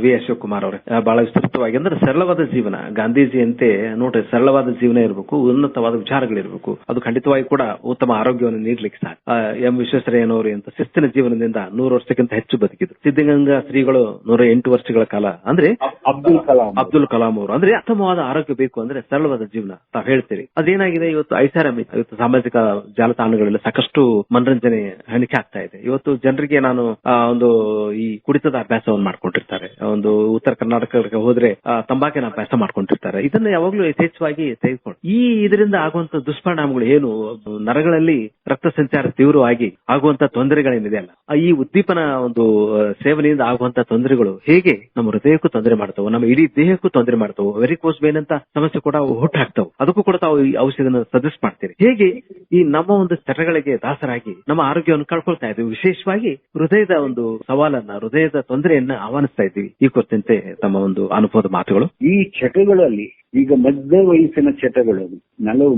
ವಿ ಎಸ್ ಅವರೇ ಬಹಳ ವಿಸ್ತೃತವಾಗಿ ಅಂದ್ರೆ ಸರಳವಾದ ಜೀವನ. ಗಾಂಧೀಜಿಯಂತೆ ನೋಡ್ರಿ, ಸರಳವಾದ ಜೀವನ ಇರಬೇಕು, ಉನ್ನತವಾದ ವಿಚಾರಗಳಿರಬೇಕು. ಅದು ಖಂಡಿತವಾಗಿ ಕೂಡ ಉತ್ತಮ ಆರೋಗ್ಯವನ್ನು ನೀಡಲಿಕ್ಕೆ ಸಾಕು ಆ, ಎಂ ವಿಶ್ವೇಶ್ವರಯ್ಯನವರು ಅಂತ ಶಿಸ್ತಿನ ಜೀವನದಿಂದ ನೂರು ವರ್ಷಕ್ಕಿಂತ ಹೆಚ್ಚು ಬದುಕಿದ್ರು. ಸಿದ್ಧಗಂಗಾ ಶ್ರೀಗಳು ನೂರ ಎಂಟು ವರ್ಷಗಳ ಕಾಲ ಅಂದ್ರೆ ಅಬ್ದುಲ್ ಕಲಾಂ ಅಬ್ದುಲ್ ಕಲಾಂ ಅವರು. ಅಂದ್ರೆ ಉತ್ತಮವಾದ ಆರೋಗ್ಯ ಬೇಕು ಅಂದ್ರೆ ಸರಳವಾದ ಜೀವನ ತಾವ್ ಹೇಳ್ತೀರಿ. ಅದೇನಾಗಿದೆ ಇವತ್ತು ಐಷಾರಾಮಿ ಇವತ್ತು ಸಾಮಾಜಿಕ ಜಾಲತಾಣಗಳಲ್ಲಿ ಸಾಕಷ್ಟು ಮನರಂಜನೆ ಹಣಿಕೆ ಆಗ್ತಾ ಇದೆ. ಇವತ್ತು ಜನರಿಗೆ ನಾನು ಒಂದು ಈ ಕುಡಿತದ ಅಭ್ಯಾಸವನ್ನು ಮಾಡ್ಕೊಂಡಿರ್ತಾರೆ. ಒಂದು ಉತ್ತರ ಕರ್ನಾಟಕಕ್ಕೆ ಹೋದ್ರೆ ತಂಬಾಕಿನ ಅಭ್ಯಾಸ ಮಾಡ್ಕೊಂಡಿರ್ತಾರೆ. ಇದನ್ನ ಯಾವಾಗ್ಲೂ ಯಥೇಚ್ಛವಾಗಿ ತೆಗೆದುಕೊಂಡು. ಈ ಇದರಿಂದ ಆಗುವಂತ ದುಷ್ಪರಿಣಾಮಗಳು ಏನು? ನರಗಳಲ್ಲಿ ರಕ್ತ ಸಂಚಾರ ತೀವ್ರವಾಗಿ ಆಗುವಂತ ತೊಂದರೆಗಳೇನಿದೆ ಅಲ್ಲ? ಈ ಉದ್ದೀಪನ ಒಂದು ಸೇವನೆಯಿಂದ ಆಗುವಂತ ತೊಂದರೆಗಳು ಹೇಗೆ ನಮ್ಮ ಹೃದಯಕ್ಕೂ ತೊಂದರೆ ಮಾಡ್ತಾವೆ, ನಮ್ಮ ಇಡೀ ದೇಹಕ್ಕೂ ತೊಂದರೆ ಮಾಡ್ತಾವೆ ವೆರಿಕೋಸ್ ಬೇನ್ ಅಂತ ಸಮಸ್ಯೆ ಕೂಡ ಹುಟ್ಟಾಗ್ತಾವೆ. ಅದಕ್ಕೂ ಕೂಡ ತಾವು ಈ ಔಷಧಿಯನ್ನು ಸಜೆಸ್ಟ್ ಮಾಡ್ತೀರಿ. ಹೇಗೆ ಈ ನಮ್ಮ ಒಂದು ಚಟಗಳಿಗೆ ದಾಸರಾಗಿ ನಮ್ಮ ಆರೋಗ್ಯವನ್ನು ಕಳ್ಕೊಳ್ತಾ ಇದ್ದೀವಿ. ವಿಶೇಷವಾಗಿ ಹೃದಯದ ಒಂದು ಸವಾಲನ್ನ, ಹೃದಯದ ತೊಂದರೆಯನ್ನ ಆಹ್ವಾನಿಸ್ತಾ ಇದ್ದೀವಿ. ಈ ಕುರಿತಂತೆ ತಮ್ಮ ಒಂದು ಅನುಭವದ ಮಾತುಗಳು. ಈ ಚಟಗಳಲ್ಲಿ ಈಗ ಮಧ್ಯ ವಯಸ್ಸಿನ ಚಟಗಳು ನಲವು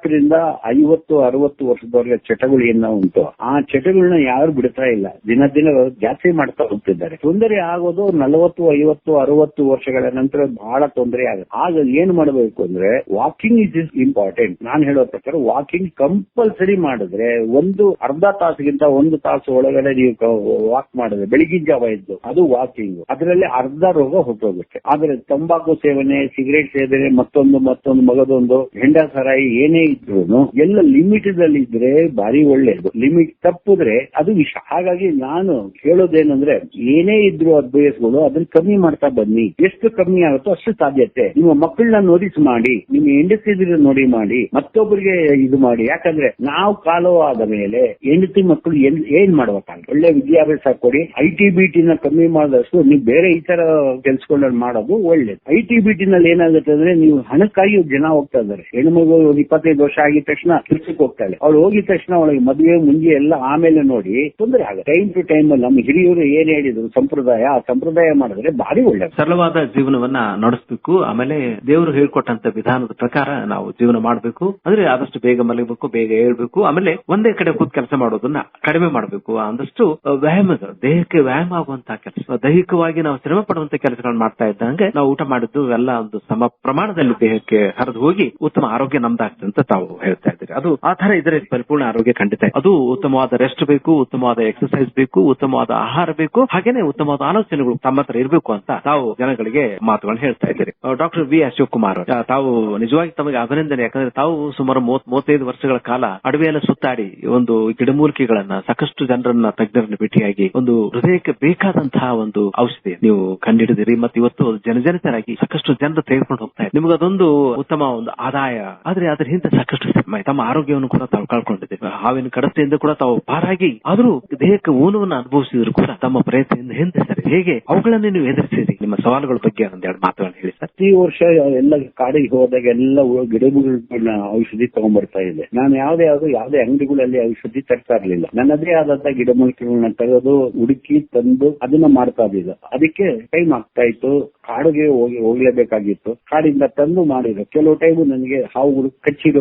ಇಪ್ಪತ್ತರಿಂದ ಐವತ್ತು, ಅರವತ್ತು ವರ್ಷದವರೆಗೆ ಚಟಗಳು ಏನ ಉಂಟು, ಆ ಚಟಗಳನ್ನ ಯಾರು ಬಿಡ್ತಾ ಇಲ್ಲ. ದಿನ ದಿನ ಜಾಸ್ತಿ ಮಾಡ್ತಾ ಹೋಗ್ತಿದ್ದಾರೆ. ತೊಂದರೆ ಆಗೋದು ನಲವತ್ತು, ಐವತ್ತು, ಅರವತ್ತು ವರ್ಷಗಳ ನಂತರ ಬಹಳ ತೊಂದರೆ ಆಗುತ್ತೆ. ಆಗ ಏನ್ ಮಾಡಬೇಕು ಅಂದ್ರೆ ವಾಕಿಂಗ್ ಇಸ್ ಇಸ್ ಇಂಪಾರ್ಟೆಂಟ್ ನಾನು ಹೇಳೋ ಪ್ರಕಾರ ವಾಕಿಂಗ್ ಕಂಪಲ್ಸರಿ ಮಾಡಿದ್ರೆ ಒಂದು ಅರ್ಧ ತಾಸಿಗಿಂತ ಒಂದು ತಾಸು ಒಳಗಡೆ ನೀವು ವಾಕ್ ಮಾಡಿದ್ರೆ, ಬೆಳಿಗಿನ ಜಾವ ಇದ್ದು ಅದು ವಾಕಿಂಗ್ ಅದರಲ್ಲಿ ಅರ್ಧ ರೋಗ ಹೊರಟೋಗುತ್ತೆ ಆದ್ರೆ ತಂಬಾಕು ಸೇವನೆ ಸಿಗರೇಟ್ ಸೇವನೆ ಮತ್ತೊಂದು ಮತ್ತೊಂದು ಮಗದೊಂದು ಹೆಂಡ ಸರಾಯಿ ಏನೇ ಇದ್ರು ಎಲ್ಲ ಲಿಮಿಟೆಡ್ ಅಲ್ಲಿ ಇದ್ರೆ ಭಾರಿ ಒಳ್ಳೇದು. ಲಿಮಿಟ್ ತಪ್ಪಿದ್ರೆ ಅದು ವಿಷ. ಹಾಗಾಗಿ ನಾನು ಕೇಳೋದೇನಂದ್ರೆ ಏನೇ ಇದ್ರು ಅಭ್ಯಾಸಗಳು ಅದನ್ನ ಕಮ್ಮಿ ಮಾಡ್ತಾ ಬನ್ನಿ. ಎಷ್ಟು ಕಮ್ಮಿ ಆಗುತ್ತೋ ಅಷ್ಟು ಸಾಧ್ಯತೆ. ನಿಮ್ಮ ಮಕ್ಕಳನ್ನ ನೋಟಿಸ್ ಮಾಡಿ, ನಿಮ್ಮ ಹೆಂಡತಿದ್ರೆ ನೋಡಿ ಮಾಡಿ, ಮತ್ತೊಬ್ಬರಿಗೆ ಇದು ಮಾಡಿ. ಯಾಕಂದ್ರೆ ನಾವು ಕಾಲೋ ಆದ ಮೇಲೆ ಹೆಂಡತಿ ಮಕ್ಕಳು ಏನ್ ಮಾಡ್ಬೇಕಾಗ ಒಳ್ಳೆ ವಿದ್ಯಾಭ್ಯಾಸ ಕೊಡಿ. ಐ ಟಿ ಬಿ ಟಿನ ಕಮ್ಮಿ ಮಾಡಿದಷ್ಟು ನೀವು ಬೇರೆ ಈ ತರ ಕೆಲ್ಸಗಳನ್ನ ಮಾಡೋದು ಒಳ್ಳೇದು. ಐ ಟಿ ಬಿ ಟಿನಲ್ಲಿ ಏನಾಗುತ್ತೆ ಅಂದ್ರೆ ನೀವು ಹಣಕ್ಕಾಗಿ ಜನ ಹೋಗ್ತಾ ಇದಾರೆ ಹೆಣ್ಮಗು ಇಪ್ಪತ್ತೈದು ವರ್ಷ ಆಗಿದ ತಕ್ಷಣ ಕೆಲಸಕ್ಕೆ ಹೋಗ್ತಾಳೆ ಅವ್ರು ಹೋಗಿದ ತಕ್ಷಣ ಅವಳಿಗೆ ಮದುವೆ ಮುಂಜೆ ಎಲ್ಲ ಆಮೇಲೆ ನೋಡಿ ತೊಂದರೆ ಆಗುತ್ತೆ. ಟೈಮ್ ಟು ಟೈಮ್ ನಮ್ಮ ಹಿರಿಯರು ಏನ್ ಹೇಳಿದ್ರು, ಸಂಪ್ರದಾಯ, ಆ ಸಂಪ್ರದಾಯ ಮಾಡಿದ್ರೆ ಬಾರಿ ಒಳ್ಳೆ ಸರಳವಾದ ಜೀವನವನ್ನ ನಡೆಸಬೇಕು. ಆಮೇಲೆ ದೇವರು ಹೇಳ್ಕೊಟ್ಟಂತ ವಿಧಾನದ ಪ್ರಕಾರ ನಾವು ಜೀವನ ಮಾಡಬೇಕು. ಅಂದ್ರೆ ಆದಷ್ಟು ಬೇಗ ಮಲಗಬೇಕು, ಬೇಗ ಹೇಳ್ಬೇಕು ಆಮೇಲೆ ಒಂದೇ ಕಡೆ ಕೂತ್ ಕೆಲಸ ಮಾಡೋದನ್ನ ಕಡಿಮೆ ಮಾಡಬೇಕು. ಆದಷ್ಟು ವ್ಯಾಯಾಮದ ದೇಹಕ್ಕೆ ವ್ಯಾಯಾಮ ಆಗುವಂತ ಕೆಲಸ. ದೈಹಿಕವಾಗಿ ನಾವು ಶ್ರಮ ಪಡುವಂತ ಕೆಲಸಗಳನ್ನ ಮಾಡ್ತಾ ಇದ್ದಂಗೆ ನಾವು ಊಟ ಮಾಡಿದ್ದು ಎಲ್ಲ ಒಂದು ಸಮ ಪ್ರಮಾಣದಲ್ಲಿ ದೇಹಕ್ಕೆ ಹರಿದು ಹೋಗಿ ಉತ್ತಮ ಆರೋಗ್ಯ ನಮ್ದಾಗ್ತದೆ ಅಂತ ತಾವು ಹೇಳ್ತಾ ಇದ್ದೀರಿ. ಅದು ಆ ತರ ಇದ್ರೆ ಪರಿಪೂರ್ಣ ಆರೋಗ್ಯ ಖಂಡಿತ. ಅದು ಉತ್ತಮವಾದ ರೆಸ್ಟ್ ಬೇಕು, ಉತ್ತಮವಾದ ಎಕ್ಸರ್ಸೈಸ್ ಬೇಕು, ಉತ್ತಮವಾದ ಆಹಾರ ಬೇಕು, ಹಾಗೇನೆ ಉತ್ತಮವಾದ ಆಲೋಚನೆಗಳು ತಮ್ಮ ಹತ್ರ ಇರಬೇಕು ಅಂತ ತಾವು ಜನಗಳಿಗೆ ಮಾತುಗಳನ್ನ ಹೇಳ್ತಾ ಇದ್ದೀರಿ. ಡಾಕ್ಟರ್ ವಿ ಅಶೋಕ್ ಕುಮಾರ್ ತಾವು ನಿಜವಾಗಿ ತಮಗೆ ಅಭಿನಂದನೆ, ಯಾಕಂದ್ರೆ ತಾವು ಸುಮಾರು ಮೂವತ್ ಮೂವತ್ತೈದು ವರ್ಷಗಳ ಕಾಲ ಅಡವೆಯಲ್ಲ ಸುತ್ತಾಡಿ ಒಂದು ಗಿಡಮೂಲಿಕೆಗಳನ್ನ ಸಾಕಷ್ಟು ಜನರನ್ನ ತಜ್ಞರನ್ನ ಭೇಟಿಯಾಗಿ ಒಂದು ಹೃದಯಕ್ಕೆ ಬೇಕಾದಂತಹ ಒಂದು ಔಷಧಿ ನೀವು ಕಂಡಿಡಿದಿರಿ. ಮತ್ತೆ ಇವತ್ತು ಜನಜನಿತರಾಗಿ ಸಾಕಷ್ಟು ಜನರು ತೆಗೆದುಕೊಂಡು ಹೋಗ್ತಾ ಇದ್ದಾರೆ. ನಿಮ್ಗೆ ಅದೊಂದು ಉತ್ತಮ ಒಂದು ಆದಾಯ. ಆದ್ರೆ ಅದ್ರ ಹಿಂದೆ ಸಾಕಷ್ಟು ತಮ್ಮ ಆರೋಗ್ಯವನ್ನು ಕೂಡ ತಾವು ಕಳ್ಕೊಂಡಿದ್ದೇವೆ. ಹಾವಿನ ಕಡತೆಯಿಂದ ಕೂಡ ತಾವು ಪಾರಾಗಿ, ಆದರೂ ದೇಹಕ್ಕೆ ಊನವನ್ನು ಅನುಭವಿಸಿದ್ರು ಕೂಡ ತಮ್ಮ ಪ್ರಯತ್ನದಿಂದ ಹಿಂದೆ ಸರ್. ಹೇಗೆ? ಅವುಗಳನ್ನೇ ನೀವು ಎದುರಿಸಿರಿ ನಿಮ್ಮ ಸವಾಲುಗಳ ಬಗ್ಗೆ ಒಂದೆರಡು ಮಾತುಗಳನ್ನು ಹೇಳಿ ಸರ್. ಪ್ರತಿ ವರ್ಷ ಎಲ್ಲ ಕಾಡಿಗೆ ಹೋದಾಗ ಎಲ್ಲ ಗಿಡಗಳನ್ನ ಔಷಧಿ ತಗೊಂಡ್ಬರ್ತಾ ಇದೆ. ನಾನು ಯಾವ್ದೇ ಯಾವ್ದು ಯಾವ್ದೇ ಅಂಗಡಿಗಳಲ್ಲಿ ಔಷಧಿ ತರ್ತಾ ಇರ್ಲಿಲ್ಲ. ನನ್ನದೇ ಆದಂತ ಗಿಡಮೂಲಿಕೆಗಳನ್ನ ತೆಗೆದು ಹುಡುಕಿ ತಂದು ಅದನ್ನ ಮಾಡ್ತಾ ಇದ್ದ ಅದಕ್ಕೆ ಟೈಮ್ ಆಗ್ತಾ ಇತ್ತು. ಕಾಡಿಗೆ ಹೋಗಿ ಹೋಗ್ಲೇಬೇಕಾಗಿತ್ತು. ಕಾಡಿಂದ ತಂದು ಮಾಡಿದ್ರು. ಕೆಲವು ಟೈಮ್ ನನಗೆ ಹಾವುಗಳು